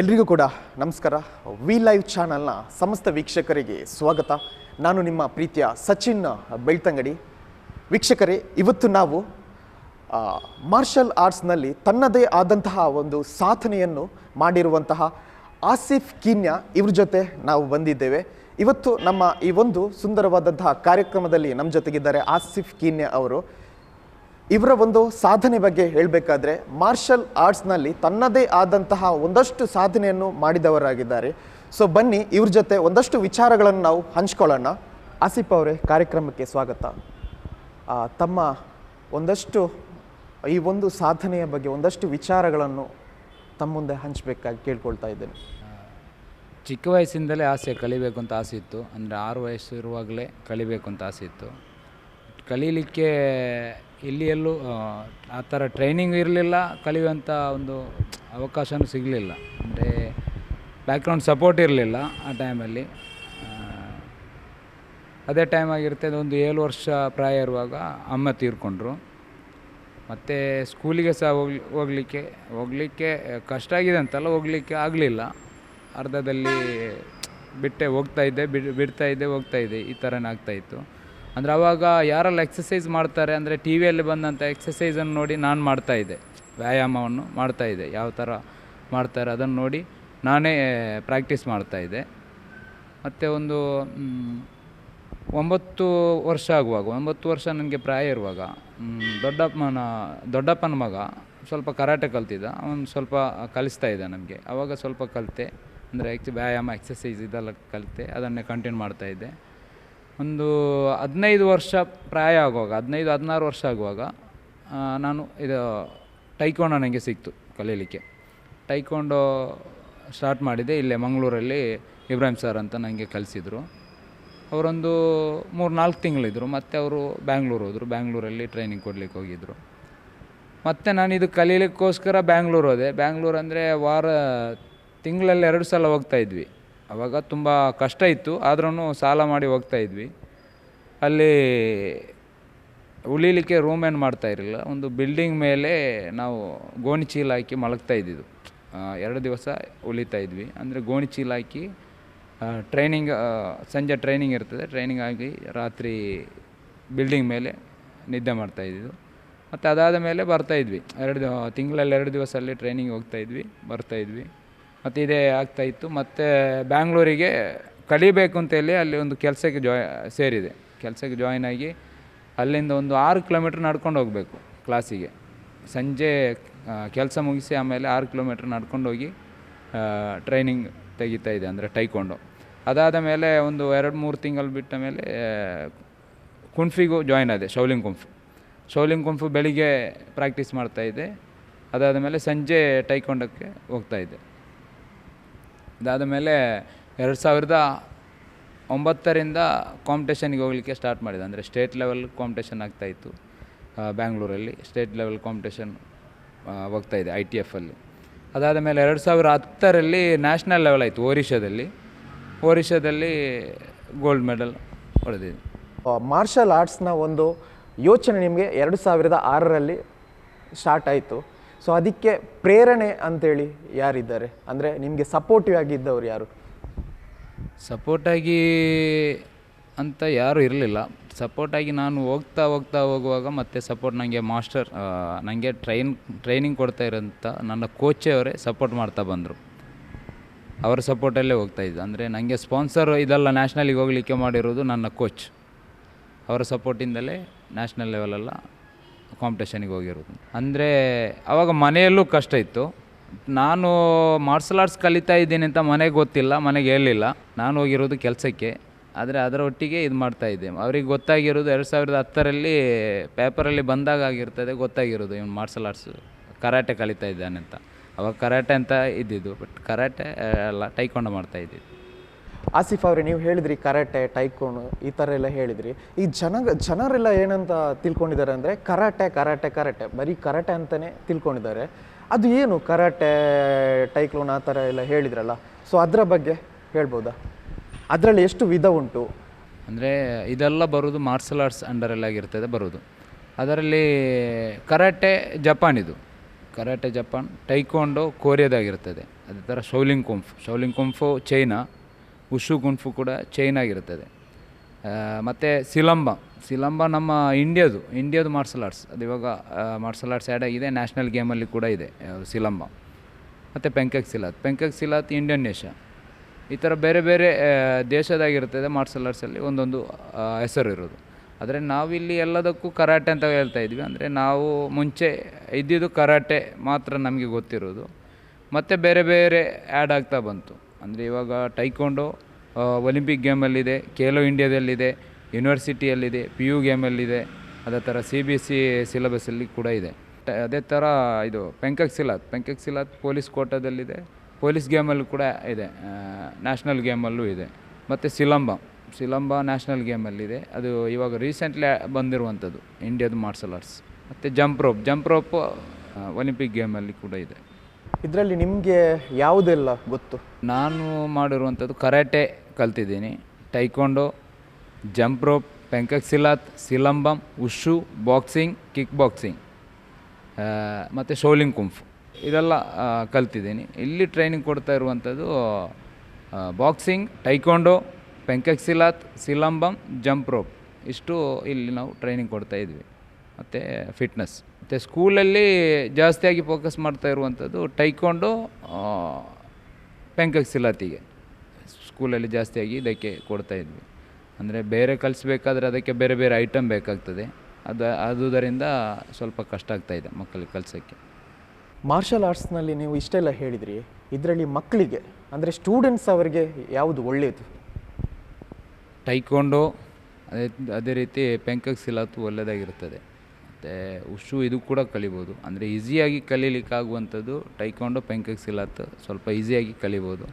ಎಲ್ರಿಗೂ ಕೂಡ ನಮಸ್ಕಾರ. ವಿ ಲೈವ್ ಚಾನಲ್ನ ಸಮಸ್ತ ವೀಕ್ಷಕರಿಗೆ ಸ್ವಾಗತ. ನಾನು ನಿಮ್ಮ ಪ್ರೀತಿಯ ಸಚಿನ್ ಬೆಳ್ತಂಗಡಿ. ವೀಕ್ಷಕರೇ, ಇವತ್ತು ನಾವು ಮಾರ್ಷಲ್ ಆರ್ಟ್ಸ್ನಲ್ಲಿ ತನ್ನದೇ ಆದಂತಹ ಒಂದು ಸಾಧನೆಯನ್ನು ಮಾಡಿರುವಂತಹ ಆಸಿಫ್ ಕೀನ್ಯಾ ಇವ್ರ ಜೊತೆ ನಾವು ಬಂದಿದ್ದೇವೆ. ಇವತ್ತು ನಮ್ಮ ಈ ಒಂದು ಸುಂದರವಾದಂತಹ ಕಾರ್ಯಕ್ರಮದಲ್ಲಿ ನಮ್ಮ ಜೊತೆಗಿದ್ದಾರೆ ಆಸಿಫ್ ಕೀನ್ಯಾ ಅವರು. ಇವರ ಒಂದು ಸಾಧನೆ ಬಗ್ಗೆ ಹೇಳಬೇಕಾದ್ರೆ ಮಾರ್ಷಲ್ ಆರ್ಟ್ಸ್ನಲ್ಲಿ ತನ್ನದೇ ಆದಂತಹ ಒಂದಷ್ಟು ಸಾಧನೆಯನ್ನು ಮಾಡಿದವರಾಗಿದ್ದಾರೆ. ಸೊ ಬನ್ನಿ ಇವ್ರ ಜೊತೆ ಒಂದಷ್ಟು ವಿಚಾರಗಳನ್ನು ನಾವು ಹಂಚ್ಕೊಳ್ಳೋಣ. ಆಸಿಫ್ ಅವರೇ, ಕಾರ್ಯಕ್ರಮಕ್ಕೆ ಸ್ವಾಗತ. ತಮ್ಮ ಒಂದಷ್ಟು ಈ ಒಂದು ಸಾಧನೆಯ ಬಗ್ಗೆ ಒಂದಷ್ಟು ವಿಚಾರಗಳನ್ನು ತಮ್ಮ ಮುಂದೆ ಹಂಚಬೇಕಾಗಿ ಕೇಳ್ಕೊಳ್ತಾ ಇದ್ದೇನೆ. ಚಿಕ್ಕ ವಯಸ್ಸಿಂದಲೇ ಆಸೆ ಕಲಿಬೇಕು ಅಂತ ಆಸೆ ಇತ್ತು. ಅಂದರೆ ಆರು ವಯಸ್ಸು ಇರುವಾಗಲೇ ಕಲಿಬೇಕು ಅಂತ ಆಸೆ ಇತ್ತು. ಕಲೀಲಿಕ್ಕೆ ಇಲ್ಲಿ ಎಲ್ಲೂ ಆ, ಥರ ಟ್ರೈನಿಂಗ್ ಇರಲಿಲ್ಲ ಕಲಿಯುವಂಥ ಒಂದು ಅವಕಾಶವೂ ಸಿಗಲಿಲ್ಲ. ಅಂದರೆ ಬ್ಯಾಕ್ಗ್ರೌಂಡ್ ಸಪೋರ್ಟ್ ಇರಲಿಲ್ಲ ಆ ಟೈಮಲ್ಲಿ. ಅದೇ ಟೈಮ್ ಆಗಿರ್ತದೆ ಒಂದು ಏಳು ವರ್ಷ ಪ್ರಾಯ ಇರುವಾಗ ಅಮ್ಮ ತೀರ್ಕೊಂಡ್ರು. ಮತ್ತು ಸ್ಕೂಲಿಗೆ ಸಹ ಹೋಗ್ಲಿ, ಹೋಗಲಿಕ್ಕೆ ಹೋಗಲಿಕ್ಕೆ ಕಷ್ಟ ಆಗಿದೆ ಅಂತಲ್ಲ, ಹೋಗಲಿಕ್ಕೆ ಆಗಲಿಲ್ಲ. ಅರ್ಧದಲ್ಲಿ ಬಿಟ್ಟೆ ಹೋಗ್ತಾ ಇದ್ದೆ, ಬಿಡ್, ಬಿಡ್ತಾ ಇದ್ದೆ, ಹೋಗ್ತಾ ಇದ್ದೆ, ಈ ಥರನೇ ಆಗ್ತಾಯಿತ್ತು ಅಂದರೆ ಅವಾಗ ಯಾರೆಲ್ಲ ಎಕ್ಸಸೈಸ್ ಮಾಡ್ತಾರೆ, ಅಂದರೆ ಟಿ ವಿಯಲ್ಲಿ ಬಂದಂಥ ಎಕ್ಸಸೈಸನ್ನು ನೋಡಿ ನಾನು ಮಾಡ್ತಾಯಿದ್ದೆ ವ್ಯಾಯಾಮವನ್ನು ಮಾಡ್ತಾ ಇದ್ದೆ, ಯಾವ ಥರ ಮಾಡ್ತಾರೆ ಅದನ್ನು ನೋಡಿ ನಾನೇ ಪ್ರಾಕ್ಟೀಸ್ ಮಾಡ್ತಾಯಿದ್ದೆ ಮತ್ತು ಒಂದು ಒಂಬತ್ತು ವರ್ಷ ಆಗುವಾಗ, ಒಂಬತ್ತು ವರ್ಷ ನನಗೆ ಪ್ರಾಯ ಇರುವಾಗ ದೊಡ್ಡಪ್ಪನ ದೊಡ್ಡಪ್ಪನ ಮಗ ಸ್ವಲ್ಪ ಕರಾಟೆ ಕಲ್ತಿದ್ದ. ಅವನು ಸ್ವಲ್ಪ ಕಲಿಸ್ತಾ ಇದ್ದ ನಮಗೆ. ಆವಾಗ ಸ್ವಲ್ಪ ಕಲಿತೆ. ಅಂದರೆ ಎಕ್ಸ್ ವ್ಯಾಯಾಮ ಎಕ್ಸಸೈಸ್ ಇದೆಲ್ಲ ಕಲಿತೆ. ಅದನ್ನೇ ಕಂಟಿನ್ಯೂ ಮಾಡ್ತಾ ಇದ್ದೆ. ಒಂದು ಹದಿನೈದು ವರ್ಷ ಪ್ರಾಯ ಆಗುವಾಗ, ಹದಿನೈದು, ಹದಿನಾರು ವರ್ಷ ಆಗುವಾಗ ನಾನು ಇದು ಟೈಕೋಂಡೋ ನನಗೆ ಸಿಕ್ತು ಕಲೀಲಿಕ್ಕೆ. ಟೈಕೋಂಡೋ ಸ್ಟಾರ್ಟ್ ಮಾಡಿದೆ. ಇಲ್ಲೇ ಮಂಗಳೂರಲ್ಲಿ ಇಬ್ರಾಹಿಂ ಸರ್ ಅಂತ ನನಗೆ ಕಲಿಸಿದರು. ಅವರೊಂದು ಮೂರು ನಾಲ್ಕು ತಿಂಗಳಿದ್ದರು ಮತ್ತು ಅವರು ಬ್ಯಾಂಗ್ಳೂರು ಹೋದರು. ಬ್ಯಾಂಗ್ಳೂರಲ್ಲಿ ಟ್ರೈನಿಂಗ್ ಕೊಡಲಿಕ್ಕೆ ಹೋಗಿದ್ದರು ಮತ್ತು ನಾನು ಇದು ಕಲೀಲಿಕ್ಕೋಸ್ಕರ ಬ್ಯಾಂಗ್ಳೂರು ಹೋದೆ. ಬ್ಯಾಂಗ್ಳೂರು ಅಂದರೆ ವಾರ, ತಿಂಗಳಲ್ಲಿ ಎರಡು ಸಲ ಹೋಗ್ತಾ ಇದ್ವಿ. ಆವಾಗ ತುಂಬ ಕಷ್ಟ ಇತ್ತು. ಆದ್ರೂ ಸಾಲ ಮಾಡಿ ಹೋಗ್ತಾ ಇದ್ವಿ. ಅಲ್ಲಿ ಉಳಿಲಿಕ್ಕೆ ರೂಮ್ ಏನು ಮಾಡ್ತಾ ಇರಲಿಲ್ಲ. ಒಂದು ಬಿಲ್ಡಿಂಗ್ ಮೇಲೆ ನಾವು ಗೋಣಿ ಚೀಲ ಹಾಕಿ ಮಲಗ್ತಾ ಇದ್ದಿದ್ದು. ಎರಡು ದಿವಸ ಉಳಿತಾ ಇದ್ವಿ. ಅಂದರೆ ಗೋಣಿ ಚೀಲ ಹಾಕಿ ಟ್ರೈನಿಂಗ್ ಸಂಜೆ ಟ್ರೈನಿಂಗ್ ಇರ್ತದೆ. ಟ್ರೈನಿಂಗ್ ಆಗಿ ರಾತ್ರಿ ಬಿಲ್ಡಿಂಗ್ ಮೇಲೆ ನಿದ್ದೆ ಮಾಡ್ತಾಯಿದ್ದು ಮತ್ತು ಅದಾದ ಮೇಲೆ ಬರ್ತಾಯಿದ್ವಿ ಎರಡು ತಿಂಗಳಲ್ಲಿ ಎರಡು ದಿವಸ ಅಲ್ಲಿ ಟ್ರೈನಿಂಗ್ ಹೋಗ್ತಾ ಇದ್ವಿ, ಬರ್ತಾ ಇದ್ವಿ. ಮತ್ತು ಇದೇ ಆಗ್ತಾ ಇತ್ತು. ಮತ್ತು ಬ್ಯಾಂಗ್ಳೂರಿಗೆ ಕಲಿಬೇಕು ಅಂತೇಳಿ ಅಲ್ಲಿ ಒಂದು ಕೆಲಸಕ್ಕೆ ಜಾಯ್ ಸೇರಿದೆ. ಕೆಲಸಕ್ಕೆ ಜಾಯ್ನ್ ಆಗಿ ಅಲ್ಲಿಂದ ಒಂದು ಆರು ಕಿಲೋಮೀಟ್ರ್ ನಡ್ಕೊಂಡು ಹೋಗಬೇಕು ಕ್ಲಾಸಿಗೆ ಸಂಜೆ ಕೆಲಸ ಮುಗಿಸಿ ಆಮೇಲೆ ಆರು ಕಿಲೋಮೀಟ್ರ್ ನಡ್ಕೊಂಡು ಹೋಗಿ ಟ್ರೈನಿಂಗ್ ತೆಗಿತಾ ಇದೆ. ಅಂದರೆ ಟೈಕೊಂಡು ಅದಾದ ಮೇಲೆ ಒಂದು ಎರಡು ಮೂರು ತಿಂಗಳು ಬಿಟ್ಟ ಮೇಲೆ ಕುಂಫಿಗೂ ಜಾಯ್ನ್ ಆದೆ Shaolin kung fu Shaolin kung fu ಬೆಳಿಗ್ಗೆ ಪ್ರಾಕ್ಟೀಸ್ ಮಾಡ್ತಾಯಿದ್ದೆ ಅದಾದ ಮೇಲೆ ಸಂಜೆ ಟೈಕೊಂಡಕ್ಕೆ ಹೋಗ್ತಾ ಇದ್ದೆ. ಅದಾದ ಮೇಲೆ ಎರಡು ಸಾವಿರದ ಒಂಬತ್ತರಿಂದ ಕಾಂಪಿಟೇಷನ್ಗೆ ಹೋಗಲಿಕ್ಕೆ ಸ್ಟಾರ್ಟ್ ಮಾಡಿದೆ. ಅಂದರೆ ಸ್ಟೇಟ್ ಲೆವೆಲ್ ಕಾಂಪಿಟೇಷನ್ ಆಗ್ತಾಯಿತ್ತು ಬ್ಯಾಂಗ್ಳೂರಲ್ಲಿ ಸ್ಟೇಟ್ ಲೆವೆಲ್ ಕಾಂಪಿಟೇಷನ್ ಹೋಗ್ತಾ ಇದೆ ಐ ಟಿ ಎಫಲ್ಲಿ ಅದಾದ ಮೇಲೆ ಎರಡು ಸಾವಿರ ಹತ್ತರಲ್ಲಿ ನ್ಯಾಷನಲ್ ಲೆವೆಲ್ ಆಯಿತು ಒರಿಸ್ಸಾದಲ್ಲಿ ಒರಿಸ್ಸಾದಲ್ಲಿ ಗೋಲ್ಡ್ ಮೆಡಲ್ ಹೊಡೆದಿದೆ ಮಾರ್ಷಲ್ ಆರ್ಟ್ಸ್ನ ಒಂದು ಯೋಚನೆ ನಿಮಗೆ ಎರಡು ಸಾವಿರದ ಆರರಲ್ಲಿ ಸ್ಟಾರ್ಟ್ ಆಯಿತು. ಸೊ ಅದಕ್ಕೆ ಪ್ರೇರಣೆ ಅಂತೇಳಿ ಯಾರಿದ್ದಾರೆ? ಅಂದರೆ ನಿಮಗೆ ಸಪೋರ್ಟಿವ್ ಆಗಿದ್ದವ್ರು ಯಾರು? ಸಪೋರ್ಟಾಗಿ ಅಂತ ಯಾರೂ ಇರಲಿಲ್ಲ. ಸಪೋರ್ಟಾಗಿ ನಾನು ಹೋಗ್ತಾ ಹೋಗ್ತಾ ಹೋಗುವಾಗ ಮತ್ತು ಸಪೋರ್ಟ್ ನನಗೆ ಮಾಸ್ಟರ್ ನನಗೆ ಟ್ರೈನ್ ಟ್ರೈನಿಂಗ್ ಕೊಡ್ತಾ ಇರೋಂಥ ನನ್ನ ಕೋಚೇ ಅವರೇ ಸಪೋರ್ಟ್ ಮಾಡ್ತಾ ಬಂದರು. ಅವರ ಸಪೋರ್ಟಲ್ಲೇ ಇದ್ದೆ. ಅಂದರೆ ನನಗೆ ಸ್ಪಾನ್ಸರ್ ಇದೆಲ್ಲ ನ್ಯಾಷನಲಿಗೆ ಹೋಗಲಿಕ್ಕೆ ಮಾಡಿರೋದು ನನ್ನ ಕೋಚ್ ಅವರ ಸಪೋರ್ಟಿಂದಲೇ ನ್ಯಾಷನಲ್ ಲೆವೆಲೆಲ್ಲ ಕಾಂಪಿಟೇಷನಿಗೆ ಹೋಗಿರೋದು. ಅಂದರೆ ಆವಾಗ ಮನೆಯಲ್ಲೂ ಕಷ್ಟ ಇತ್ತು. ನಾನು ಮಾರ್ಷಲ್ ಆರ್ಟ್ಸ್ ಕಲಿತಾ ಇದ್ದೀನಿ ಅಂತ ಮನೆಗೆ ಗೊತ್ತಿಲ್ಲ, ಮನೆಗೆ ಹೇಳಿಲ್ಲ. ನಾನು ಹೋಗಿರೋದು ಕೆಲಸಕ್ಕೆ. ಆದರೆ ಅದರ ಒಟ್ಟಿಗೆ ಇದು ಮಾಡ್ತಾ ಇದ್ದೆ. ಅವ್ರಿಗೆ ಗೊತ್ತಾಗಿರೋದು ಎರಡು ಸಾವಿರದ ಹತ್ತರಲ್ಲಿ ಪೇಪರಲ್ಲಿ ಬಂದಾಗ ಆಗಿರ್ತದೆ, ಗೊತ್ತಾಗಿರೋದು ಇವನು ಮಾರ್ಷಲ್ ಆರ್ಟ್ಸ್ ಕರಾಟೆ ಕಲಿತಾ ಇದ್ದಾನೆ ಅಂತ. ಅವಾಗ ಕರಾಟೆ ಅಂತ ಇದ್ದಿದ್ದು ಬಟ್ ಕರಾಟೆ ಅಲ್ಲ ಟೈಕೊಂಡು ಮಾಡ್ತಾ ಇದ್ದಿದ್ದು. ಆಸಿಫ್ ಅವರೇ ನೀವು ಹೇಳಿದ್ರಿ ಕರಾಟೆ ಟೈಕೋನ್ ಈ ಥರ ಎಲ್ಲ ಹೇಳಿದ್ರಿ. ಈ ಜನ ಜನರೆಲ್ಲ ಏನಂತ ತಿಳ್ಕೊಂಡಿದ್ದಾರೆ ಅಂದರೆ ಕರಾಟೆ ಕರಾಟೆ ಕರಾಟೆ ಬರೀ ಕರಾಟೆ ಅಂತಲೇ ತಿಳ್ಕೊಂಡಿದ್ದಾರೆ. ಅದು ಏನು ಕರಾಟೆ ಟೈಕ್ಲೋನ್ ಆ ಥರ ಎಲ್ಲ ಹೇಳಿದ್ರಲ್ಲ? ಸೊ ಅದರ ಬಗ್ಗೆ ಹೇಳ್ಬೋದಾ? ಅದರಲ್ಲಿ ಎಷ್ಟು ವಿಧ ಉಂಟು? ಅಂದರೆ ಇದೆಲ್ಲ ಬರೋದು ಮಾರ್ಷಲ್ ಆರ್ಟ್ಸ್ ಅಂಡರಲ್ಲಾಗಿರ್ತದೆ ಬರೋದು. ಅದರಲ್ಲಿ ಕರಾಟೆ ಜಪಾನಿದು ಕರಾಟೆ, ಜಪಾನ್ ಟೈಕೋಂಡೋ ಕೋರಿಯಾದಾಗಿರ್ತದೆ ಅದೇ ಥರ Shaolin kung fu Shaolin kung fu China, wushu kung fu ಕೂಡ ಚೈನಾಗಿರ್ತದೆ ಮತ್ತು ಸಿಲಂಬ ಸಿಲಂಬ ನಮ್ಮ ಇಂಡಿಯಾದು ಇಂಡಿಯಾದು ಮಾರ್ಷಲ್ ಆರ್ಟ್ಸ್ ಅದು ಇವಾಗ ಮಾರ್ಷಲ್ ಆರ್ಟ್ಸ್ ಆ್ಯಡ್ ಆಗಿದೆ ನ್ಯಾಷನಲ್ ಗೇಮಲ್ಲಿ ಕೂಡ ಇದೆ ಸಿಲಂಬ. ಮತ್ತು ಪೆಂಕಕ್ ಸಿಲಾತ್ ಪೆಂಕಕ್ ಸಿಲಾತ್ ಇಂಡಿಯನ್ ಈ ಥರ ಬೇರೆ ಬೇರೆ ದೇಶದಾಗಿರ್ತದೆ ಮಾರ್ಷಲ್ ಆರ್ಟ್ಸಲ್ಲಿ ಒಂದೊಂದು ಹೆಸರು ಇರೋದು. ಆದರೆ ನಾವಿಲ್ಲಿ ಎಲ್ಲದಕ್ಕೂ ಕರಾಟೆ ಅಂತ ಹೇಳ್ತಾ ಇದ್ವಿ. ಅಂದರೆ ನಾವು ಮುಂಚೆ ಇದ್ದಿದ್ದು ಕರಾಟೆ ಮಾತ್ರ ನಮಗೆ ಗೊತ್ತಿರೋದು. ಮತ್ತು ಬೇರೆ ಬೇರೆ ಆ್ಯಡ್ ಆಗ್ತಾ ಬಂತು. ಅಂದರೆ ಇವಾಗ ಟೈಕೊಂಡು ಒಲಿಂಪಿಕ್ ಗೇಮಲ್ಲಿದೆ ಖೇಲೋ ಇಂಡಿಯಾದಲ್ಲಿದೆ ಯೂನಿವರ್ಸಿಟಿಯಲ್ಲಿದೆ ಪಿ ಯು ಗೇಮಲ್ಲಿದೆ ಅದೇ ಥರ ಸಿ ಬಿ ಎಸ್ ಸಿ ಸಿಲೆಬಸ್ಸಲ್ಲಿ ಕೂಡ ಇದೆ. ಅದೇ ಥರ ಇದು ಪೆಂಕಕ್ ಸಿಲಾತ್ ಪೆಂಕಕ್ ಸಿಲಾತ್ ಪೊಲೀಸ್ ಕೋಟಾದಲ್ಲಿದೆ ಪೊಲೀಸ್ ಗೇಮಲ್ಲೂ ಕೂಡ ಇದೆ ನ್ಯಾಷನಲ್ ಗೇಮಲ್ಲೂ ಇದೆ. ಮತ್ತು ಸಿಲಂಬ ಸಿಲಂಬ ನ್ಯಾಷನಲ್ ಗೇಮಲ್ಲಿದೆ ಅದು ಇವಾಗ ರೀಸೆಂಟ್ಲಿ ಬಂದಿರುವಂಥದ್ದು ಇಂಡಿಯಾದ ಮಾರ್ಷಲ್ ಆರ್ಟ್ಸ್ ಮತ್ತು jump rope jump rope olympic ಗೇಮಲ್ಲಿ ಕೂಡ ಇದೆ. ಇದರಲ್ಲಿ ನಿಮಗೆ ಯಾವುದೆಲ್ಲ ಗೊತ್ತು? ನಾನು ಮಾಡಿರುವಂಥದ್ದು ಕರಾಟೆ ಕಲ್ತಿದ್ದೀನಿ. Taekwondo jump rope pencak silat silambam wushu boxing kick boxing ಮತ್ತು ಶೋಲಿಂಗ್ ಕುಂಫ್ ಇದೆಲ್ಲ ಕಲ್ತಿದ್ದೀನಿ. ಇಲ್ಲಿ ಟ್ರೈನಿಂಗ್ ಕೊಡ್ತಾ ಇರುವಂಥದ್ದು boxing taekwondo pencak silat, silambam, jump rope. ಇಷ್ಟು ಇಲ್ಲಿ ನಾವು ಟ್ರೈನಿಂಗ್ ಕೊಡ್ತಾ ಇದ್ವಿ. ಮತ್ತು ಫಿಟ್ನೆಸ್ ಮತ್ತು ಸ್ಕೂಲಲ್ಲಿ ಜಾಸ್ತಿಯಾಗಿ ಫೋಕಸ್ ಮಾಡ್ತಾ ಇರುವಂಥದ್ದು ಟೈಕೊಂಡು ಪೆಂಕಕ್ ಸಿಲಾತಿಗೆ. ಸ್ಕೂಲಲ್ಲಿ ಜಾಸ್ತಿಯಾಗಿ ಇದಕ್ಕೆ ಕೊಡ್ತಾ ಇದ್ವಿ. ಅಂದರೆ ಬೇರೆ ಕಲಿಸ್ಬೇಕಾದ್ರೆ ಅದಕ್ಕೆ ಬೇರೆ ಬೇರೆ ಐಟಮ್ ಬೇಕಾಗ್ತದೆ. ಅದು, ಆದುದರಿಂದ ಸ್ವಲ್ಪ ಕಷ್ಟ ಆಗ್ತಾಯಿದೆ ಮಕ್ಕಳಿಗೆ ಕಲಿಸೋಕ್ಕೆ. ಮಾರ್ಷಲ್ ಆರ್ಟ್ಸ್ನಲ್ಲಿ ನೀವು ಇಷ್ಟೆಲ್ಲ ಹೇಳಿದ್ರಿ. ಇದರಲ್ಲಿ ಮಕ್ಕಳಿಗೆ, ಅಂದರೆ ಸ್ಟೂಡೆಂಟ್ಸ್ ಅವರಿಗೆ ಯಾವುದು ಒಳ್ಳೆಯದು ಟೈಕೊಂಡು ಅದೇ ಅದೇ ರೀತಿ ಪೆಂಕಕ್ ಸಿಲಾತು ಒಳ್ಳೆಯದಾಗಿರ್ತದೆ ಮತ್ತು ಉಷು ಇದು ಕೂಡ ಕಲಿಬೋದು. ಅಂದರೆ ಈಸಿಯಾಗಿ ಕಲೀಲಿಕ್ಕಾಗುವಂಥದ್ದು ಟೈಕೊಂಡು ಪೆಂಕಕ್ ಸಿಲಾತು ಸ್ವಲ್ಪ ಈಸಿಯಾಗಿ ಕಲಿಬೋದು.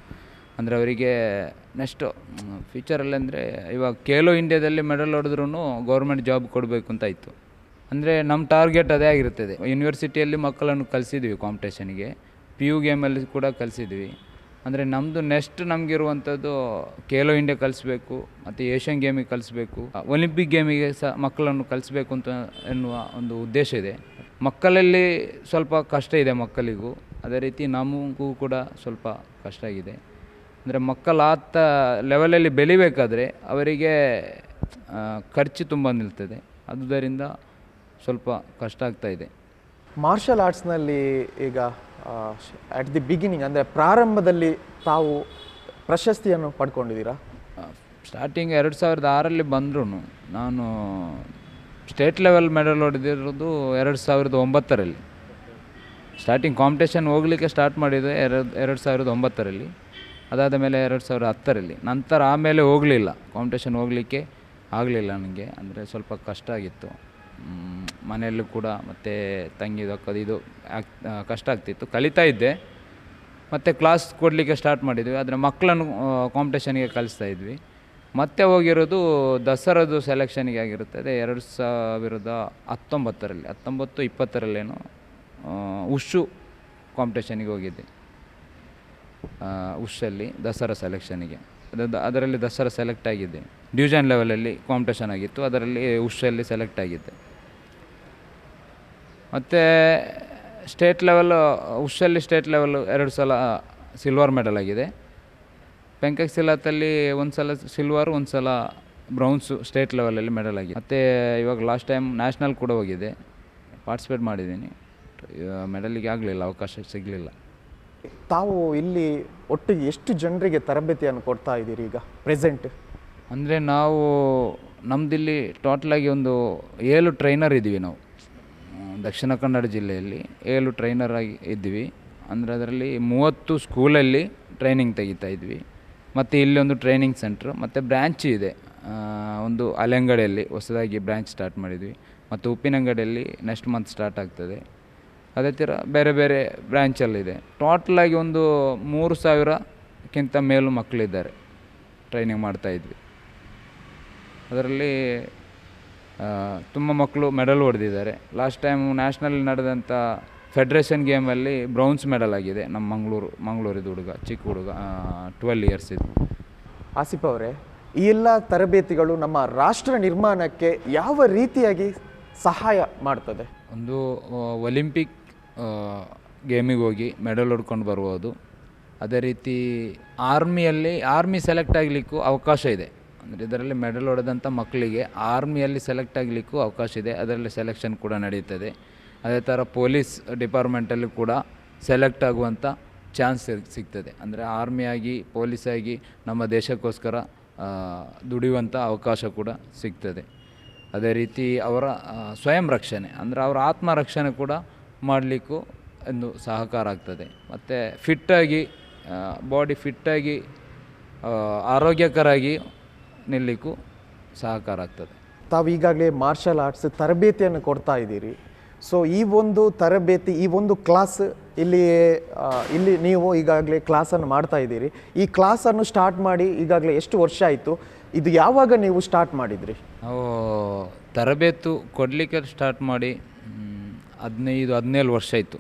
ಅಂದರೆ ಅವರಿಗೆ ನೆಕ್ಸ್ಟು ಫ್ಯೂಚರಲ್ಲಿ ಅಂದರೆ ಇವಾಗ ಕೇಲೋ ಇಂಡಿಯಾದಲ್ಲಿ ಮೆಡಲ್ ಹೊಡೆದ್ರೂ ಗೌರ್ಮೆಂಟ್ ಜಾಬ್ ಕೊಡಬೇಕು ಅಂತ ಇತ್ತು. ಅಂದರೆ ನಮ್ಮ ಟಾರ್ಗೆಟ್ ಅದೇ ಆಗಿರ್ತದೆ ಯೂನಿವರ್ಸಿಟಿಯಲ್ಲಿ ಮಕ್ಕಳನ್ನು ಕಲಿಸಿದ್ವಿ ಕಾಂಪಿಟೇಷನ್ಗೆ ಪಿ ಯು ಗೇಮಲ್ಲಿ ಕೂಡ ಕಲಿಸಿದ್ವಿ. ಅಂದರೆ ನಮ್ಮದು ನೆಕ್ಸ್ಟ್ ನಮಗಿರುವಂಥದ್ದು ಖೇಲೋ ಇಂಡಿಯಾ ಕಲಿಸ್ಬೇಕು, ಮತ್ತು ಏಷ್ಯನ್ ಗೇಮಿಗೆ ಕಲಿಸ್ಬೇಕು ಒಲಿಂಪಿಕ್ ಗೇಮಿಗೆ ಸಹ ಮಕ್ಕಳನ್ನು ಕಲಿಸ್ಬೇಕು ಅಂತ ಎನ್ನುವ ಒಂದು ಉದ್ದೇಶ ಇದೆ. ಮಕ್ಕಳಲ್ಲಿ ಸ್ವಲ್ಪ ಕಷ್ಟ ಇದೆ ಮಕ್ಕಳಿಗೂ, ಅದೇ ರೀತಿ ನಮಗೂ ಕೂಡ ಸ್ವಲ್ಪ ಕಷ್ಟ ಆಗಿದೆ. ಅಂದರೆ ಮಕ್ಕಳು ಆತ ಲೆವೆಲಲ್ಲಿ ಬೆಳಿಬೇಕಾದ್ರೆ ಅವರಿಗೆ ಖರ್ಚು ತುಂಬ ನಿಲ್ತದೆ. ಆದುದರಿಂದ ಸ್ವಲ್ಪ ಕಷ್ಟ ಆಗ್ತಾ ಇದೆ. ಮಾರ್ಷಲ್ ಆರ್ಟ್ಸ್ನಲ್ಲಿ ಈಗ ಅಟ್ ದಿ ಬಿಗಿನಿಂಗ್ ಅಂದರೆ ಪ್ರಾರಂಭದಲ್ಲಿ ತಾವು ಪ್ರಶಸ್ತಿಯನ್ನು ಪಡ್ಕೊಂಡಿದ್ದೀರಾ? ಸ್ಟಾರ್ಟಿಂಗ್ ಎರಡು ಸಾವಿರದ ಆರಲ್ಲಿ ಬಂದರೂ ನಾನು ಸ್ಟೇಟ್ ಲೆವೆಲ್ ಮೆಡಲ್ ಹೊಡೆದಿರೋದು ಎರಡು ಸಾವಿರದ ಒಂಬತ್ತರಲ್ಲಿ. ಸ್ಟಾರ್ಟಿಂಗ್ ಕಾಂಪಿಟೇಷನ್ ಹೋಗಲಿಕ್ಕೆ ಸ್ಟಾರ್ಟ್ ಮಾಡಿದೆ ಎರಡು ಎರಡು ಸಾವಿರದ ಒಂಬತ್ತರಲ್ಲಿ. ಅದಾದ ಮೇಲೆ ಎರಡು ಸಾವಿರದ ಹತ್ತರಲ್ಲಿ. ನಂತರ ಆಮೇಲೆ ಹೋಗಲಿಲ್ಲ. ಕಾಂಪಿಟೇಷನ್ ಹೋಗಲಿಕ್ಕೆ ಆಗಲಿಲ್ಲ ನನಗೆ. ಅಂದರೆ ಸ್ವಲ್ಪ ಕಷ್ಟ ಆಗಿತ್ತು. ಮನೆಯಲ್ಲೂ ಕೂಡ ಮತ್ತು ತಂಗಿದು ಅಕ್ಕದು ಇದು ಕಷ್ಟ ಆಗ್ತಿತ್ತು. ಕಲಿತಾ ಇದ್ದೆ. ಮತ್ತು ಕ್ಲಾಸ್ ಕೊಡಲಿಕ್ಕೆ ಸ್ಟಾರ್ಟ್ ಮಾಡಿದ್ವಿ. ಆದರೆ ಮಕ್ಕಳನ್ನು ಕಾಂಪಿಟೇಷನ್ಗೆ ಕಲಿಸ್ತಾ ಇದ್ವಿ. ಮತ್ತೆ ಹೋಗಿರೋದು ದಸರಾದು ಸೆಲೆಕ್ಷನ್ಗೆ ಆಗಿರುತ್ತದೆ. ಎರಡು ಸಾವಿರದ ಹತ್ತೊಂಬತ್ತರಲ್ಲಿ, ಹತ್ತೊಂಬತ್ತು ಇಪ್ಪತ್ತರಲ್ಲೇನು ಉಷು ಕಾಂಪಿಟೇಷನಿಗೆ ಹೋಗಿದ್ದೆ. ಉಷಲ್ಲಿ ದಸರಾ ಸೆಲೆಕ್ಷನಿಗೆ ಅದು ಅದರಲ್ಲಿ ದಸರಾ ಸೆಲೆಕ್ಟ್ ಆಗಿದ್ದೆ. ಡಿವಿಷನ್ ಲೆವೆಲಲ್ಲಿ ಕಾಂಪಿಟೇಷನ್ ಆಗಿತ್ತು. ಅದರಲ್ಲಿ ಉಷಲ್ಲಿ ಸೆಲೆಕ್ಟ್ ಆಗಿದ್ದೆ. ಮತ್ತು ಸ್ಟೇಟ್ ಲೆವೆಲ್ ಉಷಲ್ಲಿ ಸ್ಟೇಟ್ ಲೆವೆಲ್ ಎರಡು ಸಲ ಸಿಲ್ವರ್ ಮೆಡಲ್ ಆಗಿದೆ. ಪೆಂಕಕ್ ಸಿಲಾತಲ್ಲಿ ಒಂದು ಸಲ ಸಿಲ್ವರ್ ಒಂದು ಸಲ ಬ್ರೌನ್ಸು ಸ್ಟೇಟ್ ಲೆವೆಲಲ್ಲಿ ಮೆಡಲ್ ಆಗಿದೆ. ಮತ್ತು ಇವಾಗ ಲಾಸ್ಟ್ ಟೈಮ್ ನ್ಯಾಷನಲ್ ಕೂಡ ಹೋಗಿದೆ. ಪಾರ್ಟಿಸಿಪೇಟ್ ಮಾಡಿದ್ದೀನಿ. ಮೆಡಲಿಗೆ ಆಗಲಿಲ್ಲ ಅವಕಾಶ ಸಿಗಲಿಲ್ಲ. ತಾವು ಇಲ್ಲಿ ಒಟ್ಟಿಗೆ ಎಷ್ಟು ಜನರಿಗೆ ತರಬೇತಿಯನ್ನು ಕೊಡ್ತಾ ಇದ್ದೀರಿ ಈಗ ಪ್ರೆಸೆಂಟ್ ಅಂದರೆ ನಾವು ನಮ್ಮದಿಲ್ಲಿ ಟೋಟಲಾಗಿ ಒಂದು ಏಳು ಟ್ರೈನರ್ ಇದ್ದೀವಿ ನಾವು. ದಕ್ಷಿಣ ಕನ್ನಡ ಜಿಲ್ಲೆಯಲ್ಲಿ ಏಳು ಟ್ರೈನರ್ ಆಗಿ ಇದ್ವಿ. ಅಂದರೆ ಅದರಲ್ಲಿ ಮೂವತ್ತು ಸ್ಕೂಲಲ್ಲಿ ಟ್ರೈನಿಂಗ್ ತೆಗಿತಾ ಇದ್ವಿ. ಮತ್ತು ಇಲ್ಲಿ ಒಂದು ಟ್ರೈನಿಂಗ್ ಸೆಂಟ್ರ್ ಮತ್ತು ಬ್ರ್ಯಾಂಚ್ ಇದೆ. ಒಂದು ಅಲೆಂಗಡಿಯಲ್ಲಿ ಹೊಸದಾಗಿ ಬ್ರ್ಯಾಂಚ್ ಸ್ಟಾರ್ಟ್ ಮಾಡಿದ್ವಿ. ಮತ್ತು ಉಪ್ಪಿನಂಗಡಿಯಲ್ಲಿ ನೆಕ್ಸ್ಟ್ ಮಂತ್ ಸ್ಟಾರ್ಟ್ ಆಗ್ತದೆ. ಅದೇ ಥರ ಬೇರೆ ಬೇರೆ ಬ್ರ್ಯಾಂಚಲ್ಲಿದೆ ಟೋಟಲಾಗಿ ಒಂದು ಮೂರು ಸಾವಿರಕ್ಕಿಂತ ಮೇಲೂ ಮಕ್ಕಳಿದ್ದಾರೆ ಟ್ರೈನಿಂಗ್ ಮಾಡ್ತಾಯಿದ್ವಿ ಅದರಲ್ಲಿ ತುಂಬ ಮಕ್ಕಳು ಮೆಡಲ್ ಹೊಡೆದಿದ್ದಾರೆ. ಲಾಸ್ಟ್ ಟೈಮ್ ನ್ಯಾಷನಲ್ ನಡೆದಂಥ ಫೆಡ್ರೇಷನ್ ಗೇಮಲ್ಲಿ ಬ್ರೌನ್ಸ್ ಮೆಡಲ್ ಆಗಿದೆ ನಮ್ಮ ಮಂಗಳೂರು ಮಂಗಳೂರಿದ್ದು ಹುಡುಗ ಚಿಕ್ಕ ಹುಡುಗ ಟ್ವೆಲ್ ಇಯರ್ಸ್ ಇದು. ಆಸಿಫ್ ಅವರೇ ಈ ಎಲ್ಲ ತರಬೇತಿಗಳು ನಮ್ಮ ರಾಷ್ಟ್ರ ನಿರ್ಮಾಣಕ್ಕೆ ಯಾವ ರೀತಿಯಾಗಿ ಸಹಾಯ ಮಾಡ್ತದೆ? ಒಂದು ಒಲಿಂಪಿಕ್ ಗೇಮಿಗೆ ಹೋಗಿ ಮೆಡಲ್ ಹೊಡ್ಕೊಂಡು ಬರ್ಬೋದು ಅದೇ ರೀತಿ ಆರ್ಮಿಯಲ್ಲಿ ಆರ್ಮಿ ಸೆಲೆಕ್ಟ್ ಆಗಲಿಕ್ಕೂ ಅವಕಾಶ ಇದೆ. ಅಂದರೆ ಇದರಲ್ಲಿ ಮೆಡಲ್ ಹೊಡೆದಂಥ ಮಕ್ಕಳಿಗೆ ಆರ್ಮಿಯಲ್ಲಿ ಸೆಲೆಕ್ಟ್ ಆಗಲಿಕ್ಕೂ ಅವಕಾಶ ಇದೆ. ಅದರಲ್ಲಿ ಸೆಲೆಕ್ಷನ್ ಕೂಡ ನಡೀತದೆ. ಅದೇ ಥರ ಪೊಲೀಸ್ ಡಿಪಾರ್ಟ್ಮೆಂಟಲ್ಲೂ ಕೂಡ ಸೆಲೆಕ್ಟ್ ಆಗುವಂಥ ಚಾನ್ಸ್ ಸಿಗ್ತದೆ. ಅಂದರೆ ಆರ್ಮಿಯಾಗಿ ಪೊಲೀಸಾಗಿ ನಮ್ಮ ದೇಶಕ್ಕೋಸ್ಕರ ದುಡಿಯುವಂಥ ಅವಕಾಶ ಕೂಡ ಸಿಗ್ತದೆ. ಅದೇ ರೀತಿ ಅವರ ಸ್ವಯಂ ರಕ್ಷಣೆ, ಅಂದರೆ ಅವರ ಆತ್ಮರಕ್ಷಣೆ ಕೂಡ ಮಾಡಲಿಕ್ಕೂ ಒಂದು ಸಹಕಾರ ಆಗ್ತದೆ. ಮತ್ತು ಫಿಟ್ಟಾಗಿ ಬಾಡಿ ಫಿಟ್ಟಾಗಿ ಆರೋಗ್ಯಕರಾಗಿ ನಿಲ್ಲಲಿಕ್ಕೂ ಸಹಕಾರ ಆಗ್ತದೆ. ತಾವು ಈಗಾಗಲೇ ಮಾರ್ಷಲ್ ಆರ್ಟ್ಸ್ ತರಬೇತಿಯನ್ನು ಕೊಡ್ತಾ ಇದ್ದೀರಿ. ಸೊ ಈ ಒಂದು ತರಬೇತಿ ಈ ಒಂದು ಕ್ಲಾಸ್ ಇಲ್ಲಿ ಇಲ್ಲಿ ನೀವು ಈಗಾಗಲೇ ಕ್ಲಾಸನ್ನು ಮಾಡ್ತಾ ಇದ್ದೀರಿ. ಈ ಕ್ಲಾಸನ್ನು ಸ್ಟಾರ್ಟ್ ಮಾಡಿ ಈಗಾಗಲೇ ಎಷ್ಟು ವರ್ಷ ಆಯಿತು? ಇದು ಯಾವಾಗ ನೀವು ಸ್ಟಾರ್ಟ್ ಮಾಡಿದ್ರಿ? ನಾವು ತರಬೇತು ಕೊಡಲಿಕ್ಕೆ ಸ್ಟಾರ್ಟ್ ಮಾಡಿ ಹದಿನೈದು ಹದಿನೇಳು ವರ್ಷ ಆಯಿತು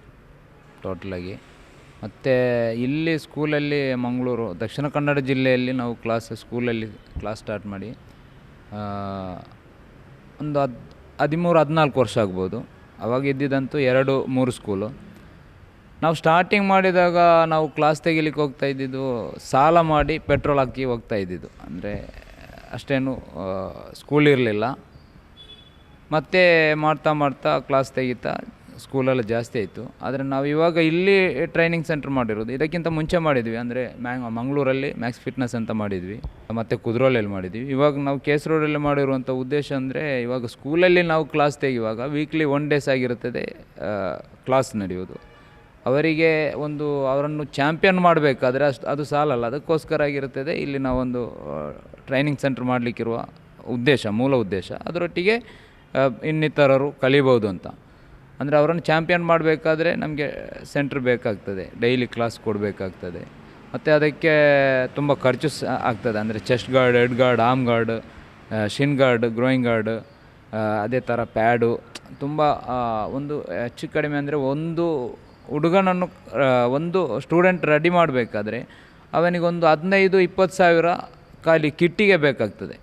ಟೋಟಲಾಗಿ ಮತ್ತು ಇಲ್ಲಿ ಸ್ಕೂಲಲ್ಲಿ ಮಂಗಳೂರು, ದಕ್ಷಿಣ ಕನ್ನಡ ಜಿಲ್ಲೆಯಲ್ಲಿ ನಾವು ಕ್ಲಾಸ್ ಸ್ಕೂಲಲ್ಲಿ ಕ್ಲಾಸ್ ಸ್ಟಾರ್ಟ್ ಮಾಡಿ ಒಂದು ಹದ್, ಹದಿಮೂರು, ಹದಿನಾಲ್ಕು ವರ್ಷ ಆಗ್ಬೋದು. ಅವಾಗ ಇದ್ದಿದ್ದಂತೂ ಎರಡು, ಮೂರು ಸ್ಕೂಲು ನಾವು ಸ್ಟಾರ್ಟಿಂಗ್ ಮಾಡಿದಾಗ ನಾವು ಕ್ಲಾಸ್ ತೆಗಿಲಿಕ್ಕೆ ಹೋಗ್ತಾ ಇದ್ದಿದ್ದು, ಸಾಲ ಮಾಡಿ ಪೆಟ್ರೋಲ್ ಹಾಕಿ ಹೋಗ್ತಾ ಇದ್ದಿದ್ದು. ಅಂದರೆ ಅಷ್ಟೇನು ಸ್ಕೂಲ್ ಇರಲಿಲ್ಲ. ಮತ್ತೆ ಮಾಡ್ತಾ ಮಾಡ್ತಾ ಕ್ಲಾಸ್ ತೆಗಿತಾ ಸ್ಕೂಲೆಲ್ಲ ಜಾಸ್ತಿ ಆಯಿತು. ಆದರೆ ನಾವು ಇವಾಗ ಇಲ್ಲಿ ಟ್ರೈನಿಂಗ್ ಸೆಂಟ್ರ್ ಮಾಡಿರೋದು. ಇದಕ್ಕಿಂತ ಮುಂಚೆ ಮಾಡಿದ್ವಿ. ಅಂದರೆ ಮ್ಯಾಂಗ್, ಮಂಗಳೂರಲ್ಲಿ ಮ್ಯಾಕ್ಸ್ ಫಿಟ್ನೆಸ್ ಅಂತ ಮಾಡಿದ್ವಿ. ಮತ್ತು ಕುದ್ರೋಲಲ್ಲಿ ಮಾಡಿದ್ವಿ. ಇವಾಗ ನಾವು ಕೇಸರೋಡಲ್ಲಿ ಮಾಡಿರುವಂಥ ಉದ್ದೇಶ ಅಂದರೆ ಇವಾಗ ಸ್ಕೂಲಲ್ಲಿ ನಾವು ಕ್ಲಾಸ್ ತೆಗೆಯುವಾಗ ವೀಕ್ಲಿ ಒನ್ ಡೇಸ್ ಆಗಿರುತ್ತದೆ ಕ್ಲಾಸ್ ನಡೆಯೋದು ಅವರಿಗೆ ಒಂದು, ಅವರನ್ನು ಚಾಂಪಿಯನ್ ಮಾಡಬೇಕಾದ್ರೆ ಅಷ್ಟು, ಅದು ಸಾಲಲ್ಲ. ಅದಕ್ಕೋಸ್ಕರ ಆಗಿರುತ್ತದೆ ಇಲ್ಲಿ ನಾವೊಂದು ಟ್ರೈನಿಂಗ್ ಸೆಂಟ್ರ್ ಮಾಡಲಿಕ್ಕಿರುವ ಉದ್ದೇಶ, ಮೂಲ ಉದ್ದೇಶ. ಅದರೊಟ್ಟಿಗೆ ಇನ್ನಿತರರು ಕಲಿಬೋದು ಅಂತ. ಅಂದರೆ ಅವರನ್ನು ಚಾಂಪಿಯನ್ ಮಾಡಬೇಕಾದ್ರೆ ನಮಗೆ ಸೆಂಟ್ರ್ ಬೇಕಾಗ್ತದೆ, ಡೈಲಿ ಕ್ಲಾಸ್ ಕೊಡಬೇಕಾಗ್ತದೆ. ಮತ್ತು ಅದಕ್ಕೆ ತುಂಬ ಖರ್ಚು ಸಹ ಆಗ್ತದೆ, ಅಂದರೆ chest guard, head guard arm guard shin guard, groin guard ಅದೇ ಥರ ಪ್ಯಾಡು, ತುಂಬ ಒಂದು ಹೆಚ್ಚು ಕಡಿಮೆ ಅಂದರೆ ಒಂದು ಹುಡುಗನನ್ನು ಒಂದು ಸ್ಟೂಡೆಂಟ್ ರೆಡಿ ಮಾಡಬೇಕಾದ್ರೆ ಅವನಿಗೊಂದು ಹದಿನೈದು, ಇಪ್ಪತ್ತು ಸಾವಿರ ಖಾಲಿ ಕಿಟ್ಟಿಗೆ ಬೇಕಾಗ್ತದೆ.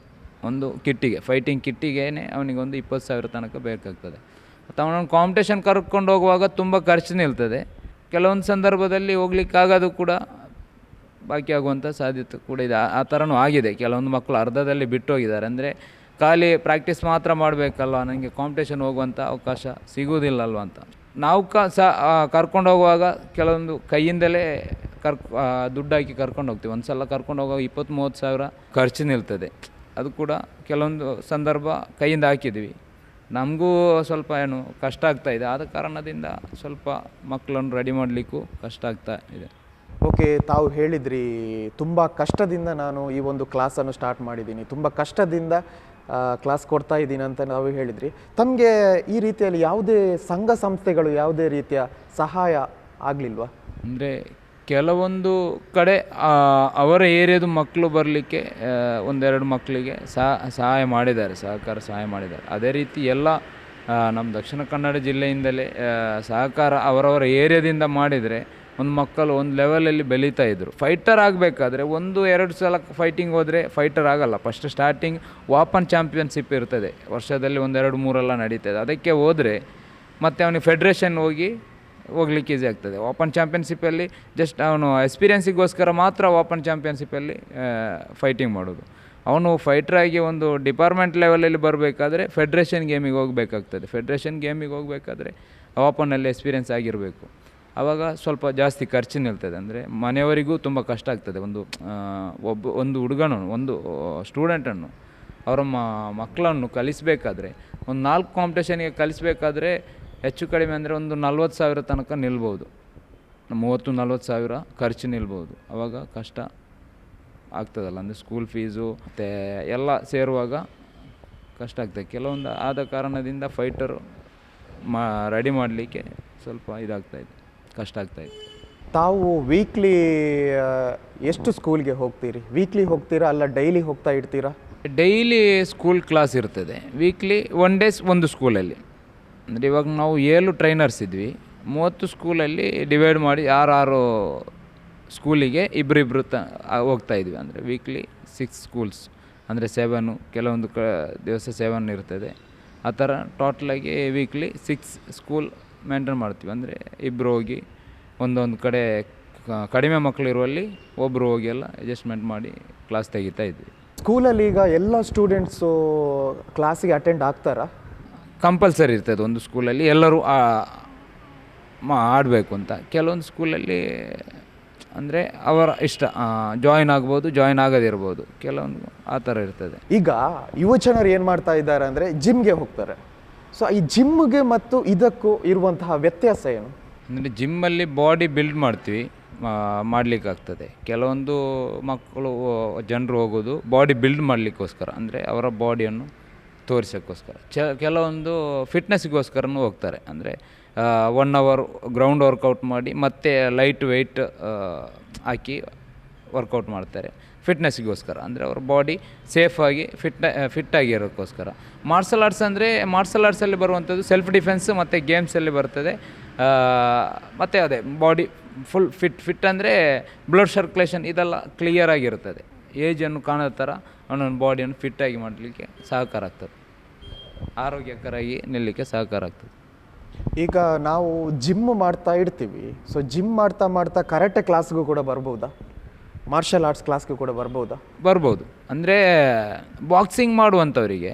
ಒಂದು ಕಿಟ್ಟಿಗೆ, ಫೈಟಿಂಗ್ ಕಿಟ್ಟಿಗೆ ಅವನಿಗೊಂದು ಇಪ್ಪತ್ತು ಸಾವಿರ ತನಕ ಬೇಕಾಗ್ತದೆ. ಅವನನ್ನು ಕಾಂಪಿಟೇಷನ್ ಕರ್ಕೊಂಡು ಹೋಗುವಾಗ ತುಂಬ ಖರ್ಚು ನಿಲ್ತದೆ. ಕೆಲವೊಂದು ಸಂದರ್ಭದಲ್ಲಿ ಹೋಗ್ಲಿಕ್ಕಾಗೋದು ಕೂಡ ಬಾಕಿ ಆಗುವಂಥ ಸಾಧ್ಯತೆ ಕೂಡ ಇದೆ. ಆ- ಥರನೂ ಆಗಿದೆ. ಕೆಲವೊಂದು ಮಕ್ಕಳು ಅರ್ಧದಲ್ಲಿ ಬಿಟ್ಟು ಹೋಗಿದ್ದಾರೆ. ಅಂದರೆ ಖಾಲಿ ಪ್ರಾಕ್ಟೀಸ್ ಮಾತ್ರ ಮಾಡಬೇಕಲ್ವ? ನನಗೆ ಕಾಂಪಿಟೇಷನ್ ಹೋಗುವಂಥ ಅವಕಾಶ ಸಿಗುವುದಿಲ್ಲಲ್ವ ಅಂತ. ನಾವು ಕ, ಸ ಕರ್ಕೊಂಡು ಹೋಗುವಾಗ ಕೆಲವೊಂದು ಕೈಯಿಂದಲೇ ಕರ್ಕ ದುಡ್ಡು ಹಾಕಿ ಕರ್ಕೊಂಡು ಹೋಗ್ತೀವಿ. ಒಂದು ಸಲ ಕರ್ಕೊಂಡು ಹೋಗುವಾಗ ಇಪ್ಪತ್ತು ಮೂವತ್ತು ಸಾವಿರ ಖರ್ಚು ನಿಲ್ತದೆ. ಅದು ಕೂಡ ಕೆಲವೊಂದು ಸಂದರ್ಭ ಕೈಯಿಂದ ಹಾಕಿದ್ವಿ ನಮಗೂ ಸ್ವಲ್ಪ ಏನು ಕಷ್ಟ ಆಗ್ತಾ ಇದೆ. ಆದ ಕಾರಣದಿಂದ ಸ್ವಲ್ಪ ಮಕ್ಕಳನ್ನು ರೆಡಿ ಮಾಡಲಿಕ್ಕೂ ಕಷ್ಟ ಆಗ್ತಾ ಇದೆ. ಓಕೆ ತಾವು ಹೇಳಿದ್ರಿ ತುಂಬ ಕಷ್ಟದಿಂದ ನಾನು ಈ ಒಂದು ಕ್ಲಾಸನ್ನು ಸ್ಟಾರ್ಟ್ ಮಾಡಿದ್ದೀನಿ. ತುಂಬ ಕಷ್ಟದಿಂದ ಕ್ಲಾಸ್ ಕೊಡ್ತಾ ಇದ್ದೀನಿ ಅಂತ ನಾವು ಹೇಳಿದ್ರಿ. ತಮಗೆ ಈ ರೀತಿಯಲ್ಲಿ ಯಾವುದೇ ಸಂಘ ಸಂಸ್ಥೆಗಳು ಯಾವುದೇ ರೀತಿಯ ಸಹಾಯ ಆಗಲಿಲ್ವಾ? ಅಂದರೆ ಕೆಲವೊಂದು ಕಡೆ ಅವರ ಏರಿಯಾದ ಮಕ್ಕಳು ಬರಲಿಕ್ಕೆ ಒಂದೆರಡು ಮಕ್ಕಳಿಗೆ ಸಹ ಸಹಾಯ ಮಾಡಿದ್ದಾರೆ, ಸಹಕಾರ ಸಹಾಯ ಮಾಡಿದ್ದಾರೆ. ಅದೇ ರೀತಿ ಎಲ್ಲ ನಮ್ಮ ದಕ್ಷಿಣ ಕನ್ನಡ ಜಿಲ್ಲೆಯಿಂದಲೇ ಸಹಕಾರ ಅವರವರ ಏರಿಯಾದಿಂದ ಮಾಡಿದರೆ ಒಂದು ಮಕ್ಕಳು ಒಂದು ಲೆವೆಲಲ್ಲಿ ಬೆಳೀತಾ ಇದ್ದರು ಫೈಟರ್ ಆಗಬೇಕಾದ್ರೆ ಒಂದು, ಎರಡು ಸಲ ಫೈಟಿಂಗ್ ಹೋದರೆ ಫೈಟರ್ ಆಗಲ್ಲ. ಫಸ್ಟ್ ಸ್ಟಾರ್ಟಿಂಗ್ ವಾಪನ್ ಚಾಂಪಿಯನ್ಶಿಪ್ ಇರ್ತದೆ. ವರ್ಷದಲ್ಲಿ ಒಂದೆರಡು ಮೂರೆಲ್ಲ ನಡೀತದೆ. ಅದಕ್ಕೆ ಹೋದರೆ ಮತ್ತು ಅವನಿಗೆ ಫೆಡ್ರೇಷನ್ ಹೋಗಿ ಹೋಗ್ಲಿಕ್ಕೆ ಈಸಿ ಆಗ್ತದೆ. ಓಪನ್ ಚಾಂಪಿಯನ್ಶಿಪ್ಪಲ್ಲಿ ಜಸ್ಟ್ ಅವನು ಎಕ್ಸ್ಪೀರಿಯನ್ಸಿಗೋಸ್ಕರ ಮಾತ್ರ ಓಪನ್ ಚಾಂಪಿಯನ್ಶಿಪ್ಪಲ್ಲಿ ಫೈಟಿಂಗ್ ಮಾಡೋದು. ಅವನು ಫೈಟ್ರಾಗಿ ಒಂದು ಡಿಪಾರ್ಟ್ಮೆಂಟ್ ಲೆವೆಲಲ್ಲಿ ಬರಬೇಕಾದ್ರೆ ಫೆಡ್ರೇಷನ್ ಗೇಮಿಗೆ ಹೋಗಬೇಕಾಗ್ತದೆ. ಫೆಡ್ರೇಷನ್ ಗೇಮಿಗೆ ಹೋಗಬೇಕಾದ್ರೆ ಓಪನಲ್ಲಿ ಎಕ್ಸ್ಪೀರಿಯೆನ್ಸ್ ಆಗಿರಬೇಕು. ಆವಾಗ ಸ್ವಲ್ಪ ಜಾಸ್ತಿ ಖರ್ಚು ನಿಲ್ತದೆ. ಅಂದರೆ ಮನೆಯವರಿಗೂ ತುಂಬ ಕಷ್ಟ ಆಗ್ತದೆ. ಒಂದು ಒಬ್ಬ, ಒಂದು ಹುಡುಗನನ್ನು, ಒಂದು ಸ್ಟೂಡೆಂಟನ್ನು ಅವರ ಮಕ್ಕಳನ್ನು ಕಲಿಸಬೇಕಾದ್ರೆ, ಒಂದು ನಾಲ್ಕು ಕಾಂಪಿಟೇಷನ್ಗೆ ಕಲಿಸಬೇಕಾದ್ರೆ ಹೆಚ್ಚು ಕಡಿಮೆ ಅಂದರೆ ಒಂದು ನಲ್ವತ್ತು ಸಾವಿರ ತನಕ ನಿಲ್ಬೋದು. ಮೂವತ್ತು ನಲ್ವತ್ತು ಸಾವಿರ ಖರ್ಚು ನಿಲ್ಬೋದು. ಆವಾಗ ಕಷ್ಟ ಆಗ್ತದಲ್ಲ ಅಂದರೆ ಸ್ಕೂಲ್ ಫೀಸು ಮತ್ತು ಎಲ್ಲ ಸೇರುವಾಗ ಕಷ್ಟ ಆಗ್ತದೆ. ಕೆಲವೊಂದು ಆದ ಕಾರಣದಿಂದ ಫೈಟರು ಮಾ ರೆಡಿ ಮಾಡಲಿಕ್ಕೆ ಸ್ವಲ್ಪ ಇದಾಗ್ತಾಯಿದೆ ಕಷ್ಟ ಆಗ್ತಾಯಿದೆ ತಾವು ವೀಕ್ಲಿ ಎಷ್ಟು ಸ್ಕೂಲ್ಗೆ ಹೋಗ್ತೀರಿ? ವೀಕ್ಲಿ ಹೋಗ್ತೀರಾ ಅಲ್ಲ ಡೈಲಿ ಹೋಗ್ತಾ ಇರ್ತೀರಾ? ಡೈಲಿ ಸ್ಕೂಲ್ ಕ್ಲಾಸ್ ಇರ್ತದೆ. ವೀಕ್ಲಿ ಒನ್ ಡೇಸ್ ಒಂದು ಸ್ಕೂಲಲ್ಲಿ ಅಂದರೆ ಇವಾಗ ನಾವು ಏಳು ಟ್ರೈನರ್ಸ್ ಇದ್ವಿ. ಮೂವತ್ತು ಸ್ಕೂಲಲ್ಲಿ ಡಿವೈಡ್ ಮಾಡಿ ಯಾರು ಸ್ಕೂಲಿಗೆ ಇಬ್ಬರಿಬ್ಬರು ತ ಆ, ಹೋಗ್ತಾ ಇದ್ವಿ. ಅಂದರೆ ವೀಕ್ಲಿ ಸಿಕ್ಸ್ ಸ್ಕೂಲ್ಸ್ ಅಂದರೆ ಸೆವೆನು ಕೆಲವೊಂದು ಕ ದಿವಸ ಸೆವೆನ್ ಇರ್ತದೆ. ಆ ಥರ ಟೋಟಲಾಗಿ ವೀಕ್ಲಿ ಸಿಕ್ಸ್ ಸ್ಕೂಲ್ ಮೇಂಟೈನ್ ಮಾಡ್ತೀವಿ. ಅಂದರೆ ಇಬ್ಬರು ಹೋಗಿ ಒಂದೊಂದು ಕಡೆ ಕಡಿಮೆ ಮಕ್ಕಳು ಇರುವಲ್ಲಿ ಒಬ್ಬರು ಹೋಗಿ ಎಲ್ಲ ಅಡ್ಜಸ್ಟ್ಮೆಂಟ್ ಮಾಡಿ ಕ್ಲಾಸ್ ತೆಗಿತಾ ಇದ್ವಿ. ಸ್ಕೂಲಲ್ಲಿ ಈಗ ಎಲ್ಲ ಸ್ಟೂಡೆಂಟ್ಸು ಕ್ಲಾಸಿಗೆ ಅಟೆಂಡ್ ಆಗ್ತಾರಾ? ಕಂಪಲ್ಸರಿ ಇರ್ತದೆ ಒಂದು ಸ್ಕೂಲಲ್ಲಿ. ಎಲ್ಲರೂ ಆ- ಮಾ ಆಡಬೇಕು ಅಂತ. ಕೆಲವೊಂದು ಸ್ಕೂಲಲ್ಲಿ ಅಂದರೆ ಅವರ ಇಷ್ಟ ಜಾಯಿನ್ ಆಗ್ಬೋದು ಜಾಯಿನ್ ಆಗೋದಿರ್ಬೋದು. ಕೆಲವೊಂದು ಆ ಥರ ಇರ್ತದೆ. ಈಗ ಯುವಜನರು ಏನು ಮಾಡ್ತಾ ಇದ್ದಾರೆ ಅಂದರೆ ಜಿಮ್ಗೆ ಹೋಗ್ತಾರೆ. ಸೊ ಈ ಜಿಮ್ಗೆ ಮತ್ತು ಇದಕ್ಕೂ ಇರುವಂತಹ ವ್ಯತ್ಯಾಸ ಏನು? ಅಂದರೆ ಜಿಮ್ಮಲ್ಲಿ ಬಾಡಿ ಬಿಲ್ಡ್ ಮಾಡ್ತೀವಿ ಮಾಡಲಿಕ್ಕಾಗ್ತದೆ ಕೆಲವೊಂದು ಮಕ್ಕಳು ಜನರು ಹೋಗೋದು ಬಾಡಿ ಬಿಲ್ಡ್ ಮಾಡಲಿಕ್ಕೋಸ್ಕರ. ಅಂದರೆ ಅವರ ಬಾಡಿಯನ್ನು ತೋರಿಸೋಕ್ಕೋಸ್ಕರ. ಚ, ಕೆಲವೊಂದು ಫಿಟ್ನೆಸ್ಗೋಸ್ಕರನೂ ಹೋಗ್ತಾರೆ. ಅಂದರೆ ಒನ್ ಅವರ್ ಗ್ರೌಂಡ್ ವರ್ಕೌಟ್ ಮಾಡಿ, ಮತ್ತೆ ಲೈಟ್ ವೆಯ್ಟ್ ಹಾಕಿ ವರ್ಕೌಟ್ ಮಾಡ್ತಾರೆ. ಫಿಟ್ನೆಸ್ಗೋಸ್ಕರ ಅಂದರೆ, ಅವ್ರ ಬಾಡಿ ಸೇಫಾಗಿ ಫಿಟ್ ಫಿಟ್ಟಾಗಿರೋಕ್ಕೋಸ್ಕರ ಮಾರ್ಷಲ್ ಆರ್ಟ್ಸ್ ಅಂದರೆ ಮಾರ್ಷಲ್ ಆರ್ಟ್ಸಲ್ಲಿ ಬರುವಂಥದ್ದು ಸೆಲ್ಫ್ ಡಿಫೆನ್ಸ್ ಮತ್ತು ಗೇಮ್ಸಲ್ಲಿ ಬರ್ತದೆ. ಮತ್ತು ಅದೇ ಬಾಡಿ ಫುಲ್ ಫಿಟ್ ಫಿಟ್ ಅಂದರೆ ಬ್ಲಡ್ ಸರ್ಕ್ಯುಲೇಷನ್ ಇದೆಲ್ಲ ಕ್ಲಿಯರ್ ಆಗಿರ್ತದೆ. ಏಜನ್ನು ಕಾಣೋ ಥರ ಅವನೊಂದು ಬಾಡಿಯನ್ನು ಫಿಟ್ಟಾಗಿ ಮಾಡಲಿಕ್ಕೆ ಸಹಕಾರ ಆಗ್ತದೆ ಆರೋಗ್ಯಕರಾಗಿ ನಿಲ್ಲಲಿಕ್ಕೆ ಸಹಕಾರ ಆಗ್ತದೆ ಈಗ ನಾವು ಜಿಮ್ ಮಾಡ್ತಾ ಇರ್ತೀವಿ. ಸೊ ಜಿಮ್ ಮಾಡ್ತಾ ಮಾಡ್ತಾ ಕರೆಕ್ಟ್ ಕ್ಲಾಸ್ಗೂ ಕೂಡ ಬರ್ಬೋದಾ? ಮಾರ್ಷಲ್ ಆರ್ಟ್ಸ್ ಕ್ಲಾಸ್ಗೂ ಕೂಡ ಬರ್ಬೋದಾ? ಬರ್ಬೋದು. ಅಂದರೆ ಬಾಕ್ಸಿಂಗ್ ಮಾಡುವಂಥವರಿಗೆ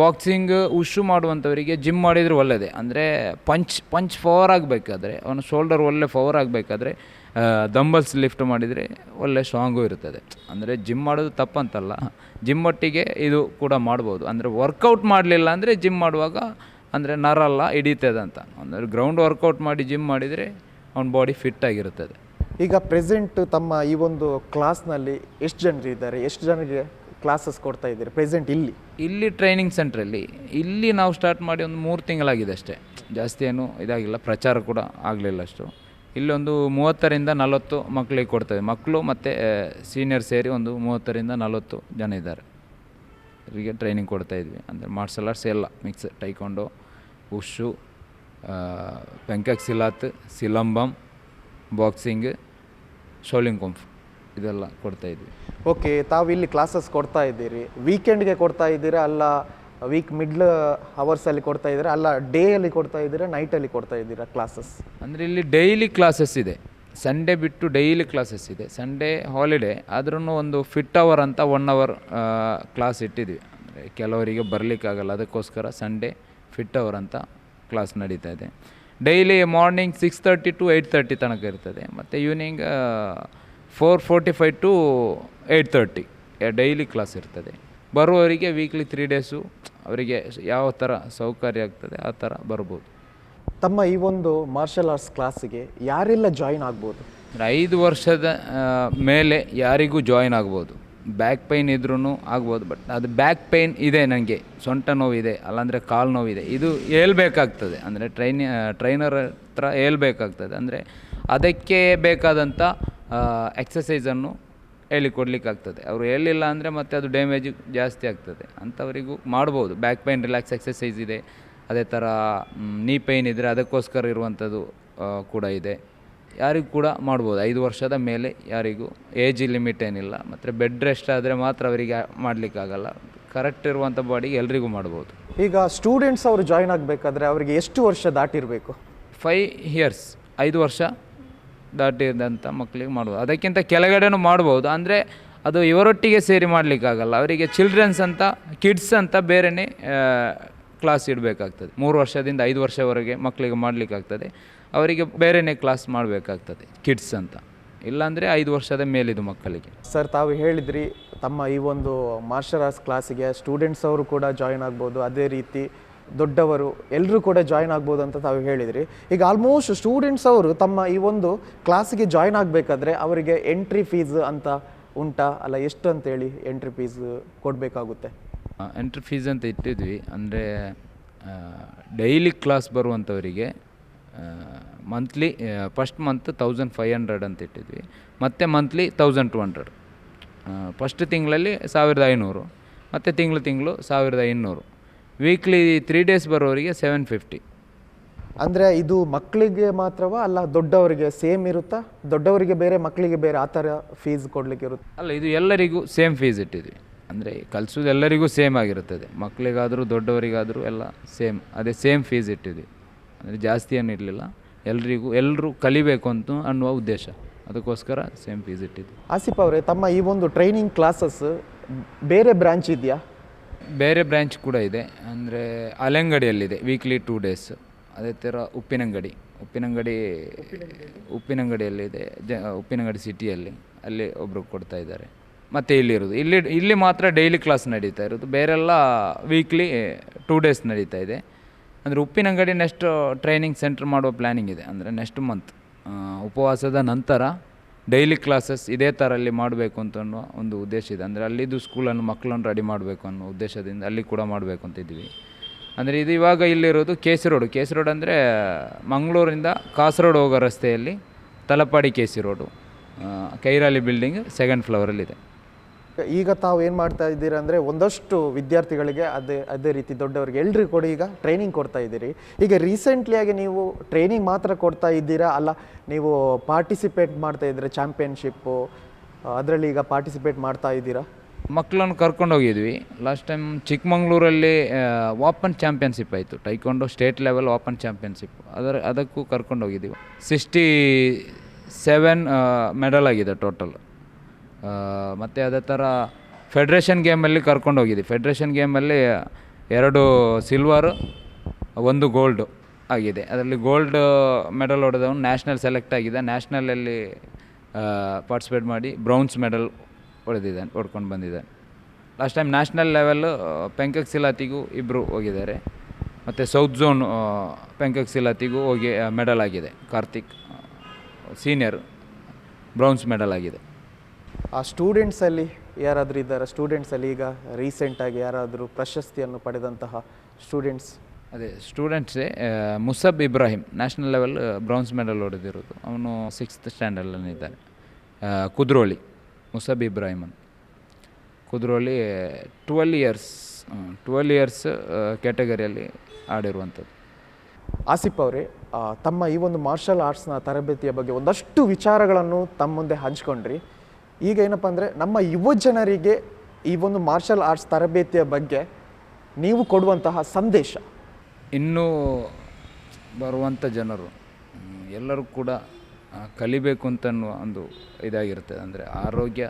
ಬಾಕ್ಸಿಂಗ್ ಉಶು ಮಾಡುವಂಥವರಿಗೆ ಜಿಮ್ ಮಾಡಿದರೆ ಒಳ್ಳೆಯದೇ ಅಂದರೆ ಪಂಚ್ ಪಂಚ್ ಪವರ್ ಆಗಬೇಕಾದ್ರೆ ಅವನ ಶೋಲ್ಡರ್ ಒಳ್ಳೆ ಪವರ್ ಆಗಬೇಕಾದ್ರೆ ದಂಬಲ್ಸ್ ಲಿಫ್ಟ್ ಮಾಡಿದರೆ ಒಳ್ಳೆ ಸ್ಟ್ರಾಂಗೂ ಇರ್ತದೆ ಅಂದರೆ ಜಿಮ್ ಮಾಡೋದು ತಪ್ಪಂತಲ್ಲ. ಜಿಮ್ ಒಟ್ಟಿಗೆ ಇದು ಕೂಡ ಮಾಡ್ಬೋದು. ಅಂದರೆ ವರ್ಕೌಟ್ ಮಾಡಲಿಲ್ಲ ಅಂದರೆ ಜಿಮ್ ಮಾಡುವಾಗ ಅಂದರೆ ನರಲ್ಲ ಹಿಡಿತದೆ ಅಂತ ಅಂದರೆ ಗ್ರೌಂಡ್ ವರ್ಕೌಟ್ ಮಾಡಿ ಜಿಮ್ ಮಾಡಿದರೆ ಅವ್ನ ಬಾಡಿ ಫಿಟ್ ಆಗಿರುತ್ತದೆ. ಈಗ ಪ್ರೆಸೆಂಟ್ ತಮ್ಮ ಈ ಒಂದು ಕ್ಲಾಸ್ನಲ್ಲಿ ಎಷ್ಟು ಜನರು ಇದ್ದಾರೆ? ಎಷ್ಟು ಜನರಿಗೆ ಕ್ಲಾಸಸ್ ಕೊಡ್ತಾ ಇದ್ದೀರಿ ಪ್ರೆಸೆಂಟ್ ಇಲ್ಲಿ? ಇಲ್ಲಿ ಟ್ರೈನಿಂಗ್ ಸೆಂಟ್ರಲ್ಲಿ ಇಲ್ಲಿ ನಾವು ಸ್ಟಾರ್ಟ್ ಮಾಡಿ ಒಂದು ಮೂರು ತಿಂಗಳಾಗಿದೆ ಅಷ್ಟೇ. ಜಾಸ್ತಿ ಏನು ಇದಾಗಿಲ್ಲ. ಪ್ರಚಾರ ಕೂಡ ಆಗಲಿಲ್ಲ ಅಷ್ಟು. ಇಲ್ಲಿ ಒಂದು ಮೂವತ್ತರಿಂದ ನಲವತ್ತು ಮಕ್ಕಳಿಗೆ ಕೊಡ್ತೇವೆ ಮಕ್ಕಳು ಮತ್ತು ಸೀನಿಯರ್ ಸೇರಿ ಒಂದು ಮೂವತ್ತರಿಂದ ನಲವತ್ತು ಜನ ಇದ್ದಾರೆ. ಅವರಿಗೆ ಟ್ರೈನಿಂಗ್ ಕೊಡ್ತಾ ಇದ್ವಿ. ಅಂದರೆ ಮಾರ್ಷಲ್ ಆರ್ಟ್ಸ್ ಎಲ್ಲ mix taekwondo wushu pencak silat silambam boxing Shaolin kung fu ಇದೆಲ್ಲ ಕೊಡ್ತಾ ಇದ್ವಿ. ಓಕೆ ತಾವು ಇಲ್ಲಿ ಕ್ಲಾಸಸ್ ಕೊಡ್ತಾ ಇದ್ದೀರಿ. ವೀಕೆಂಡ್ಗೆ ಕೊಡ್ತಾ ಇದ್ದೀರಾ, ಅಲ್ಲ ವೀಕ್ ಮಿಡ್ಲ್ ಅವರ್ಸಲ್ಲಿ ಕೊಡ್ತಾ ಇದ್ದೀರಾ ಅಲ್ಲ ಡೇಯಲ್ಲಿ ಕೊಡ್ತಾ ಇದ್ದೀರಾ ನೈಟಲ್ಲಿ ಕೊಡ್ತಾ ಇದ್ದೀರಾ ಕ್ಲಾಸಸ್ ಅಂದರೆ ಇಲ್ಲಿ ಡೈಲಿ ಕ್ಲಾಸಸ್ ಇದೆ. ಸಂಡೇ ಬಿಟ್ಟು ಡೈಲಿ ಕ್ಲಾಸಸ್ ಇದೆ. ಸಂಡೇ ಹಾಲಿಡೇ ಆದ್ರೂ ಒಂದು ಫಿಟ್ ಅವರ್ ಅಂತ ಒನ್ ಅವರ್ ಕ್ಲಾಸ್ ಇಟ್ಟಿದ್ವಿ. ಅಂದರೆ ಕೆಲವರಿಗೆ ಬರಲಿಕ್ಕಾಗಲ್ಲ. ಅದಕ್ಕೋಸ್ಕರ ಸಂಡೇ ಫಿಟ್ ಅವರ್ ಅಂತ ಕ್ಲಾಸ್ ನಡೀತಾ ಇದೆ. Daily morning six thirty to eight thirty ತನಕ ಇರ್ತದೆ. ಮತ್ತು evening four forty five to eight thirty daily class ಇರ್ತದೆ. ಬರುವವರಿಗೆ ವೀಕ್ಲಿ ತ್ರೀ ಡೇಸು ಅವರಿಗೆ ಯಾವ ಥರ ಸೌಕರ್ಯ ಆಗ್ತದೆ ಆ ಥರ ಬರ್ಬೋದು. ತಮ್ಮ ಈ ಒಂದು ಮಾರ್ಷಲ್ ಆರ್ಟ್ಸ್ ಕ್ಲಾಸಿಗೆ ಯಾರೆಲ್ಲ ಜಾಯಿನ್ ಆಗ್ಬೋದು? ಐದು ವರ್ಷದ ಮೇಲೆ ಯಾರಿಗೂ ಜಾಯಿನ್ ಆಗ್ಬೋದು. ಬ್ಯಾಕ್ ಪೈನ್ ಇದ್ರೂ ಆಗ್ಬೋದು ಬಟ್ ಅದು ಬ್ಯಾಕ್ ಪೈನ್ ಇದೆ ನನಗೆ ಸೊಂಟ ನೋವಿದೆ ಅಲ್ಲಾಂದರೆ ಕಾಲು ನೋವಿದೆ. ಇದು ಹೇಳ್ಬೇಕಾಗ್ತದೆ. ಅಂದರೆ ಟ್ರೈನಿ ಟ್ರೈನರ್ ಹತ್ರ ಹೇಳ್ಬೇಕಾಗ್ತದೆ. ಅಂದರೆ ಅದಕ್ಕೆ ಬೇಕಾದಂಥ ಎಕ್ಸಸೈಸನ್ನು ಹೇಳಿಕೊಡ್ಲಿಕ್ಕಾಗ್ತದೆ ಅವರು ಹೇಳಿಲ್ಲ ಅಂದರೆ ಮತ್ತೆ ಅದು ಡ್ಯಾಮೇಜ್ ಜಾಸ್ತಿ ಆಗ್ತದೆ. ಅಂಥವರಿಗೂ ಮಾಡ್ಬೋದು. ಬ್ಯಾಕ್ ಪೈನ್ ರಿಲ್ಯಾಕ್ಸ್ ಎಕ್ಸಸೈಸ್ ಇದೆ. ಅದೇ ಥರ ನೀ ಪೈನ್ ಇದ್ದರೆ ಅದಕ್ಕೋಸ್ಕರ ಇರುವಂಥದ್ದು ಕೂಡ ಇದೆ. ಯಾರಿಗೂ ಕೂಡ ಮಾಡ್ಬೋದು. ಐದು ವರ್ಷದ ಮೇಲೆ ಯಾರಿಗೂ ಏಜ್ ಲಿಮಿಟ್ ಏನಿಲ್ಲ. ಮತ್ತು ಬೆಡ್ ರೆಸ್ಟ್ ಆದರೆ ಮಾತ್ರ ಅವರಿಗೆ ಮಾಡಲಿಕ್ಕಾಗಲ್ಲ. ಕರೆಕ್ಟ್ ಇರುವಂಥ ಬಾಡಿಗೆ ಎಲ್ರಿಗೂ ಮಾಡ್ಬೋದು. ಈಗ ಸ್ಟೂಡೆಂಟ್ಸ್ ಅವರು ಜಾಯಿನ್ ಆಗಬೇಕಾದ್ರೆ ಅವರಿಗೆ ಎಷ್ಟು ವರ್ಷ ದಾಟಿರಬೇಕು? ಫೈವ್ ಇಯರ್ಸ್ ಐದು ವರ್ಷ ದಾಟಿದಂಥ ಮಕ್ಕಳಿಗೆ ಮಾಡ್ಬೋದು. ಅದಕ್ಕಿಂತ ಕೆಳಗಡೆನೂ ಮಾಡ್ಬೋದು. ಅಂದರೆ ಅದು ಇವರೊಟ್ಟಿಗೆ ಸೇರಿ ಮಾಡಲಿಕ್ಕಾಗಲ್ಲ. ಅವರಿಗೆ ಚಿಲ್ಡ್ರನ್ಸ್ ಅಂತ ಕಿಡ್ಸ್ ಅಂತ ಬೇರೆಯೇ ಕ್ಲಾಸ್ ಇಡಬೇಕಾಗ್ತದೆ. ಮೂರು ವರ್ಷದಿಂದ ಐದು ವರ್ಷವರೆಗೆ ಮಕ್ಕಳಿಗೆ ಮಾಡಲಿಕ್ಕಾಗ್ತದೆ. ಅವರಿಗೆ ಬೇರೆಯೇ ಕ್ಲಾಸ್ ಮಾಡಬೇಕಾಗ್ತದೆ ಕಿಡ್ಸ್ ಅಂತ. ಇಲ್ಲಾಂದರೆ ಐದು ವರ್ಷದ ಮೇಲಿದು ಮಕ್ಕಳಿಗೆ. ಸರ್, ತಾವು ಹೇಳಿದ್ರಿ, ತಮ್ಮ ಈ ಒಂದು ಮಾರ್ಷಲ್ ಆರ್ಟ್ಸ್ ಕ್ಲಾಸಿಗೆ ಸ್ಟೂಡೆಂಟ್ಸ್ ಅವರು ಕೂಡ ಜಾಯಿನ್ ಆಗ್ಬೋದು. ಅದೇ ರೀತಿ ದೊಡ್ಡವರು ಎಲ್ಲರೂ ಕೂಡ ಜಾಯ್ನ್ ಆಗ್ಬೋದು ಅಂತ ತಾವು ಹೇಳಿದ್ರಿ. ಈಗ ಆಲ್ಮೋಸ್ಟ್ ಸ್ಟೂಡೆಂಟ್ಸ್ ಅವರು ತಮ್ಮ ಈ ಒಂದು ಕ್ಲಾಸಿಗೆ ಜಾಯ್ನ್ ಆಗಬೇಕಾದ್ರೆ ಅವರಿಗೆ ಎಂಟ್ರಿ ಫೀಸ್ ಅಂತ ಉಂಟಾ? ಅಲ್ಲ, ಎಷ್ಟು ಅಂತ ಹೇಳಿ ಎಂಟ್ರಿ ಫೀಸ್ ಕೊಡಬೇಕಾಗುತ್ತೆ? ಎಂಟ್ರಿ ಫೀಸ್ ಅಂತ ಇಟ್ಟಿದ್ವಿ. ಅಂದರೆ daily class ಬರುವಂಥವರಿಗೆ monthly first month thousand five hundred ಅಂತ ಇಟ್ಟಿದ್ವಿ. ಮತ್ತು monthly thousand two hundred first ತಿಂಗಳಲ್ಲಿ ಸಾವಿರದ ಐನೂರು. ಮತ್ತು ತಿಂಗಳು ತಿಂಗಳು ಸಾವಿರದ ಇನ್ನೂರು. ವೀಕ್ಲಿ ತ್ರೀ ಡೇಸ್ ಬರೋರಿಗೆ ಸೆವೆನ್ ಫಿಫ್ಟಿ ಅಂದರೆ ಇದು ಮಕ್ಕಳಿಗೆ ಮಾತ್ರವಾ ಅಲ್ಲ ದೊಡ್ಡವರಿಗೆ ಸೇಮ್ ಇರುತ್ತಾ? ದೊಡ್ಡವರಿಗೆ ಬೇರೆ ಮಕ್ಕಳಿಗೆ ಬೇರೆ ಆ ಥರ ಫೀಸ್ ಕೊಡಲಿಕ್ಕೆ ಇರುತ್ತೆ? ಅಲ್ಲ ಇದು ಎಲ್ಲರಿಗೂ ಸೇಮ್ ಫೀಸ್ ಇಟ್ಟಿದ್ವಿ ಅಂದರೆ ಕಲಿಸೋದು ಎಲ್ಲರಿಗೂ ಸೇಮ್ ಆಗಿರುತ್ತದೆ. ಮಕ್ಕಳಿಗಾದರೂ ದೊಡ್ಡವರಿಗಾದರೂ ಎಲ್ಲ ಸೇಮ್ ಅದೇ ಸೇಮ್ ಫೀಸ್ ಇಟ್ಟಿದ್ವಿ ಅಂದರೆ ಜಾಸ್ತಿ ಏನು ಇರಲಿಲ್ಲ. ಎಲ್ರಿಗೂ ಎಲ್ಲರೂ ಕಲಿಬೇಕು ಅಂತ ಅನ್ನುವ ಉದ್ದೇಶ. ಅದಕ್ಕೋಸ್ಕರ ಸೇಮ್ ಫೀಸ್ ಇಟ್ಟಿದ್ವಿ ಆಸಿಫ್ ಅವರೇ ತಮ್ಮ ಈ ಒಂದು ಟ್ರೈನಿಂಗ್ ಕ್ಲಾಸಸ್ ಬೇರೆ ಬ್ರಾಂಚ್ ಇದೆಯಾ? ಬೇರೆ ಬ್ರ್ಯಾಂಚ್ ಕೂಡ ಇದೆ. ಅಂದರೆ ಅಲೆಂಗಡಿಯಲ್ಲಿದೆ ವೀಕ್ಲಿ ಟೂ ಡೇಸ್ ಅದೇ ಥರ ಉಪ್ಪಿನಂಗಡಿ. ಉಪ್ಪಿನಂಗಡಿ, ಉಪ್ಪಿನಂಗಡಿಯಲ್ಲಿದೆ, ಜ, ಉಪ್ಪಿನಂಗಡಿ ಸಿಟಿಯಲ್ಲಿ ಅಲ್ಲಿ ಒಬ್ಬರು ಕೊಡ್ತಾ ಇದ್ದಾರೆ. ಮತ್ತು ಇಲ್ಲಿರೋದು ಇಲ್ಲಿ ಇಲ್ಲಿ ಮಾತ್ರ ಡೈಲಿ ಕ್ಲಾಸ್ ನಡೀತಾ ಇರೋದು ಬೇರೆಲ್ಲ ವೀಕ್ಲಿ ಟೂ ಡೇಸ್ ನಡೀತಾ ಇದೆ. ಅಂದರೆ ಉಪ್ಪಿನಂಗಡಿ ನೆಕ್ಸ್ಟ್ ಟ್ರೈನಿಂಗ್ ಸೆಂಟ್ರ್ ಮಾಡುವ ಪ್ಲ್ಯಾನಿಂಗ್ ಇದೆ. ಅಂದರೆ ನೆಕ್ಸ್ಟ್ ಮಂತ್ ಉಪವಾಸದ ನಂತರ ಡೈಲಿ ಕ್ಲಾಸಸ್ ಇದೇ ಥರ ಅಲ್ಲಿ ಮಾಡಬೇಕು ಅಂತ ಅನ್ನೋ ಒಂದು ಉದ್ದೇಶ ಇದೆ. ಅಂದರೆ ಅಲ್ಲಿದ್ದು ಸ್ಕೂಲನ್ನು ಮಕ್ಕಳನ್ನು ರೆಡಿ ಮಾಡಬೇಕು ಅನ್ನೋ ಉದ್ದೇಶದಿಂದ ಅಲ್ಲಿ ಕೂಡ ಮಾಡಬೇಕು ಅಂತ ಇದ್ದೀವಿ. ಅಂದರೆ ಇದು ಇವಾಗ ಇಲ್ಲಿರೋದು ಕೇಸಿ ರೋಡು ಕೇಸಿ ರೋಡ್ ಅಂದರೆ ಮಂಗಳೂರಿಂದ ಕಾಸರೋಡ್ ಹೋಗೋ ರಸ್ತೆಯಲ್ಲಿ Talapady KC road Kairali building second ಫ್ಲೋರಲ್ಲಿದೆ ಈಗ ತಾವು ಏನು ಮಾಡ್ತಾ ಇದ್ದೀರಾ ಅಂದರೆ ಒಂದಷ್ಟು ವಿದ್ಯಾರ್ಥಿಗಳಿಗೆ ಅದೇ ಅದೇ ರೀತಿ ದೊಡ್ಡವರಿಗೆ ಎಲ್ರಿಗೂ ಕೊಡಿ ಈಗ ಟ್ರೈನಿಂಗ್ ಕೊಡ್ತಾ ಇದ್ದೀರಿ. ಈಗ ರೀಸೆಂಟ್ಲಿಯಾಗಿ ನೀವು ಟ್ರೈನಿಂಗ್ ಮಾತ್ರ ಕೊಡ್ತಾ ಇದ್ದೀರಾ? ಅಲ್ಲ, ನೀವು ಪಾರ್ಟಿಸಿಪೇಟ್ ಮಾಡ್ತಾ ಇದ್ದೀರಾ ಚಾಂಪಿಯನ್ಶಿಪ್ಪು ಅದರಲ್ಲಿ ಈಗ ಪಾರ್ಟಿಸಿಪೇಟ್ ಮಾಡ್ತಾ ಇದ್ದೀರಾ? ಮಕ್ಕಳನ್ನು ಕರ್ಕೊಂಡು ಹೋಗಿದ್ವಿ. ಲಾಸ್ಟ್ ಟೈಮ್ ಚಿಕ್ಕಮಂಗ್ಳೂರಲ್ಲಿ ಓಪನ್ ಚಾಂಪಿಯನ್ಶಿಪ್ ಆಯಿತು. Taekwondo state level open championship ಅದರ, ಅದಕ್ಕೂ ಕರ್ಕೊಂಡು ಹೋಗಿದ್ದೀವಿ ಸಿಕ್ಸ್ಟಿ ಸೆವೆನ್ ಮೆಡಲ್ ಆಗಿದೆ ಟೋಟಲ್ ಮತ್ತು ಅದೇ ಥರ ಫೆಡ್ರೇಷನ್ ಗೇಮಲ್ಲಿ ಕರ್ಕೊಂಡು ಹೋಗಿದ್ವಿ. ಫೆಡ್ರೇಷನ್ ಗೇಮಲ್ಲಿ ಎರಡು ಸಿಲ್ವರು ಒಂದು ಗೋಲ್ಡು ಆಗಿದೆ. ಅದರಲ್ಲಿ ಗೋಲ್ಡ್ ಮೆಡಲ್ ಹೊಡೆದವನು ನ್ಯಾಷನಲ್ ಸೆಲೆಕ್ಟ್ ಆಗಿದೆ. ನ್ಯಾಷನಲಲ್ಲಿ ಪಾರ್ಟಿಸಿಪೇಟ್ ಮಾಡಿ ಬ್ರೌನ್ಸ್ ಮೆಡಲ್ ಹೊಡೆದಿದ್ದಾನೆ, ಹೊಡ್ಕೊಂಡು ಬಂದಿದ್ದಾನೆ. Last time national level pencak ಸಿಲಾತಿಗೂ ಇಬ್ಬರು ಹೋಗಿದ್ದಾರೆ. ಮತ್ತು ಸೌತ್ ಝೋನ್ ಪೆಂಕಕ್ ಸಿಲಾತಿಗೂ ಹೋಗಿ ಮೆಡಲ್ ಆಗಿದೆ. ಕಾರ್ತಿಕ್ ಸೀನಿಯರ್ ಬ್ರೌನ್ಸ್ ಮೆಡಲ್ ಆಗಿದೆ. ಆ ಸ್ಟೂಡೆಂಟ್ಸಲ್ಲಿ ಯಾರಾದರೂ ಇದ್ದಾರೆ? ಸ್ಟೂಡೆಂಟ್ಸಲ್ಲಿ ಈಗ ರೀಸೆಂಟಾಗಿ ಯಾರಾದರೂ ಪ್ರಶಸ್ತಿಯನ್ನು ಪಡೆದಂತಹ ಸ್ಟೂಡೆಂಟ್ಸ್? ಅದೇ ಸ್ಟೂಡೆಂಟ್ಸೇ Musab Ibrahim national level bronze medal ಹೊಡೆದಿರೋದು. ಅವನು ಸಿಕ್ಸ್ತ್ ಸ್ಟ್ಯಾಂಡರ್ಡಲ್ಲಿದ್ದಾನೆ ಕುದ್ರೋಳಿ ಮುಸಬ್ ಇಬ್ರಾಹಿಮ್ ಅಂತ Kudroli twelve years twelve years ಕ್ಯಾಟಗರಿಯಲ್ಲಿ ಆಡಿರುವಂಥದ್ದು. ಆಸಿಫ್ ಅವರೇ ತಮ್ಮ ಈ ಒಂದು ಮಾರ್ಷಲ್ ಆರ್ಟ್ಸ್ನ ತರಬೇತಿಯ ಬಗ್ಗೆ ಒಂದಷ್ಟು ವಿಚಾರಗಳನ್ನು ತಮ್ಮ ಮುಂದೆ ಹಂಚ್ಕೊಂಡ್ರಿ. ಈಗ ಏನಪ್ಪ ಅಂದರೆ ನಮ್ಮ ಯುವ ಜನರಿಗೆ ಈ ಒಂದು ಮಾರ್ಷಲ್ ಆರ್ಟ್ಸ್ ತರಬೇತಿಯ ಬಗ್ಗೆ ನೀವು ಕೊಡುವಂತಹ ಸಂದೇಶ. ಇನ್ನೂ ಬರುವಂಥ ಜನರು, ಎಲ್ಲರೂ ಕೂಡ ಕಲಿಬೇಕು ಅಂತನ್ನುವ ಒಂದು ಇದಾಗಿರ್ತದೆ ಅಂದರೆ ಆರೋಗ್ಯ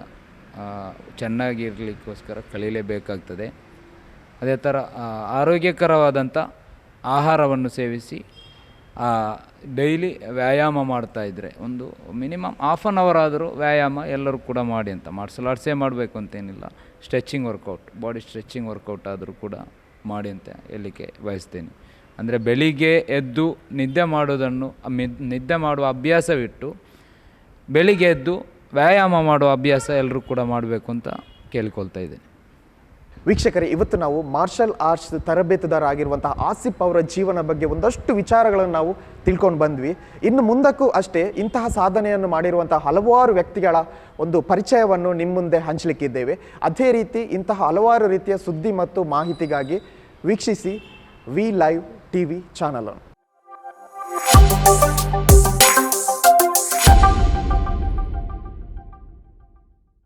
ಚೆನ್ನಾಗಿರಲಿಕ್ಕೋಸ್ಕರ ಕಲೀಲೇಬೇಕಾಗ್ತದೆ. ಅದೇ ಥರ ಆರೋಗ್ಯಕರವಾದಂಥ ಆಹಾರವನ್ನು ಸೇವಿಸಿ ಡೈಲಿ ವ್ಯಾಯಾಮ ಮಾಡ್ತಾ ಇದ್ದರೆ ಒಂದು ಮಿನಿಮಮ್ ಹಾಫ್ ಆನ್ ಅವರ್ ಆದರೂ ವ್ಯಾಯಾಮ ಎಲ್ಲರೂ ಕೂಡ ಮಾಡಿ ಅಂತ. ಮಾರ್ಷಲ್ ಆರ್ಟ್ಸೇ ಮಾಡಬೇಕು ಅಂತೇನಿಲ್ಲ. Stretching workout body stretching workout ಆದರೂ ಕೂಡ ಮಾಡಿ ಅಂತ ಹೇಳಲಿಕ್ಕೆ ಬಯಸ್ತೇನೆ. ಅಂದರೆ ಬೆಳಿಗ್ಗೆ ಎದ್ದು ನಿದ್ದೆ ಮಾಡೋದನ್ನು ನಿದ್ದೆ ಮಾಡುವ ಅಭ್ಯಾಸವಿಟ್ಟು ಬೆಳಿಗ್ಗೆ ಎದ್ದು ವ್ಯಾಯಾಮ ಮಾಡುವ ಅಭ್ಯಾಸ ಎಲ್ಲರೂ ಕೂಡ ಮಾಡಬೇಕು ಅಂತ ಕೇಳ್ಕೊಳ್ತಾ ಇದ್ದೇನೆ. ವೀಕ್ಷಕರೇ, ಇವತ್ತು ನಾವು ಮಾರ್ಷಲ್ ಆರ್ಟ್ಸ್ ತರಬೇತುದಾರ ಆಗಿರುವಂತಹ ಆಸಿಫ್ ಅವರ ಜೀವನ ಬಗ್ಗೆ ಒಂದಷ್ಟು ವಿಚಾರಗಳನ್ನು ನಾವು ತಿಳ್ಕೊಂಡು ಬಂದ್ವಿ. ಇನ್ನು ಮುಂದಕ್ಕೂ ಅಷ್ಟೇ ಇಂತಹ ಸಾಧನೆಯನ್ನು ಮಾಡಿರುವಂತಹ ಹಲವಾರು ವ್ಯಕ್ತಿಗಳ ಒಂದು ಪರಿಚಯವನ್ನು ನಿಮ್ಮ ಮುಂದೆ ಹಂಚಲಿಕ್ಕಿದ್ದೇವೆ. ಅದೇ ರೀತಿ ಇಂತಹ ಹಲವಾರು ರೀತಿಯ ಸುದ್ದಿ ಮತ್ತು ಮಾಹಿತಿಗಾಗಿ ವೀಕ್ಷಿಸಿ ವಿ ಲೈವ್ ಟಿ ವಿ ಚಾನಲನ್ನು.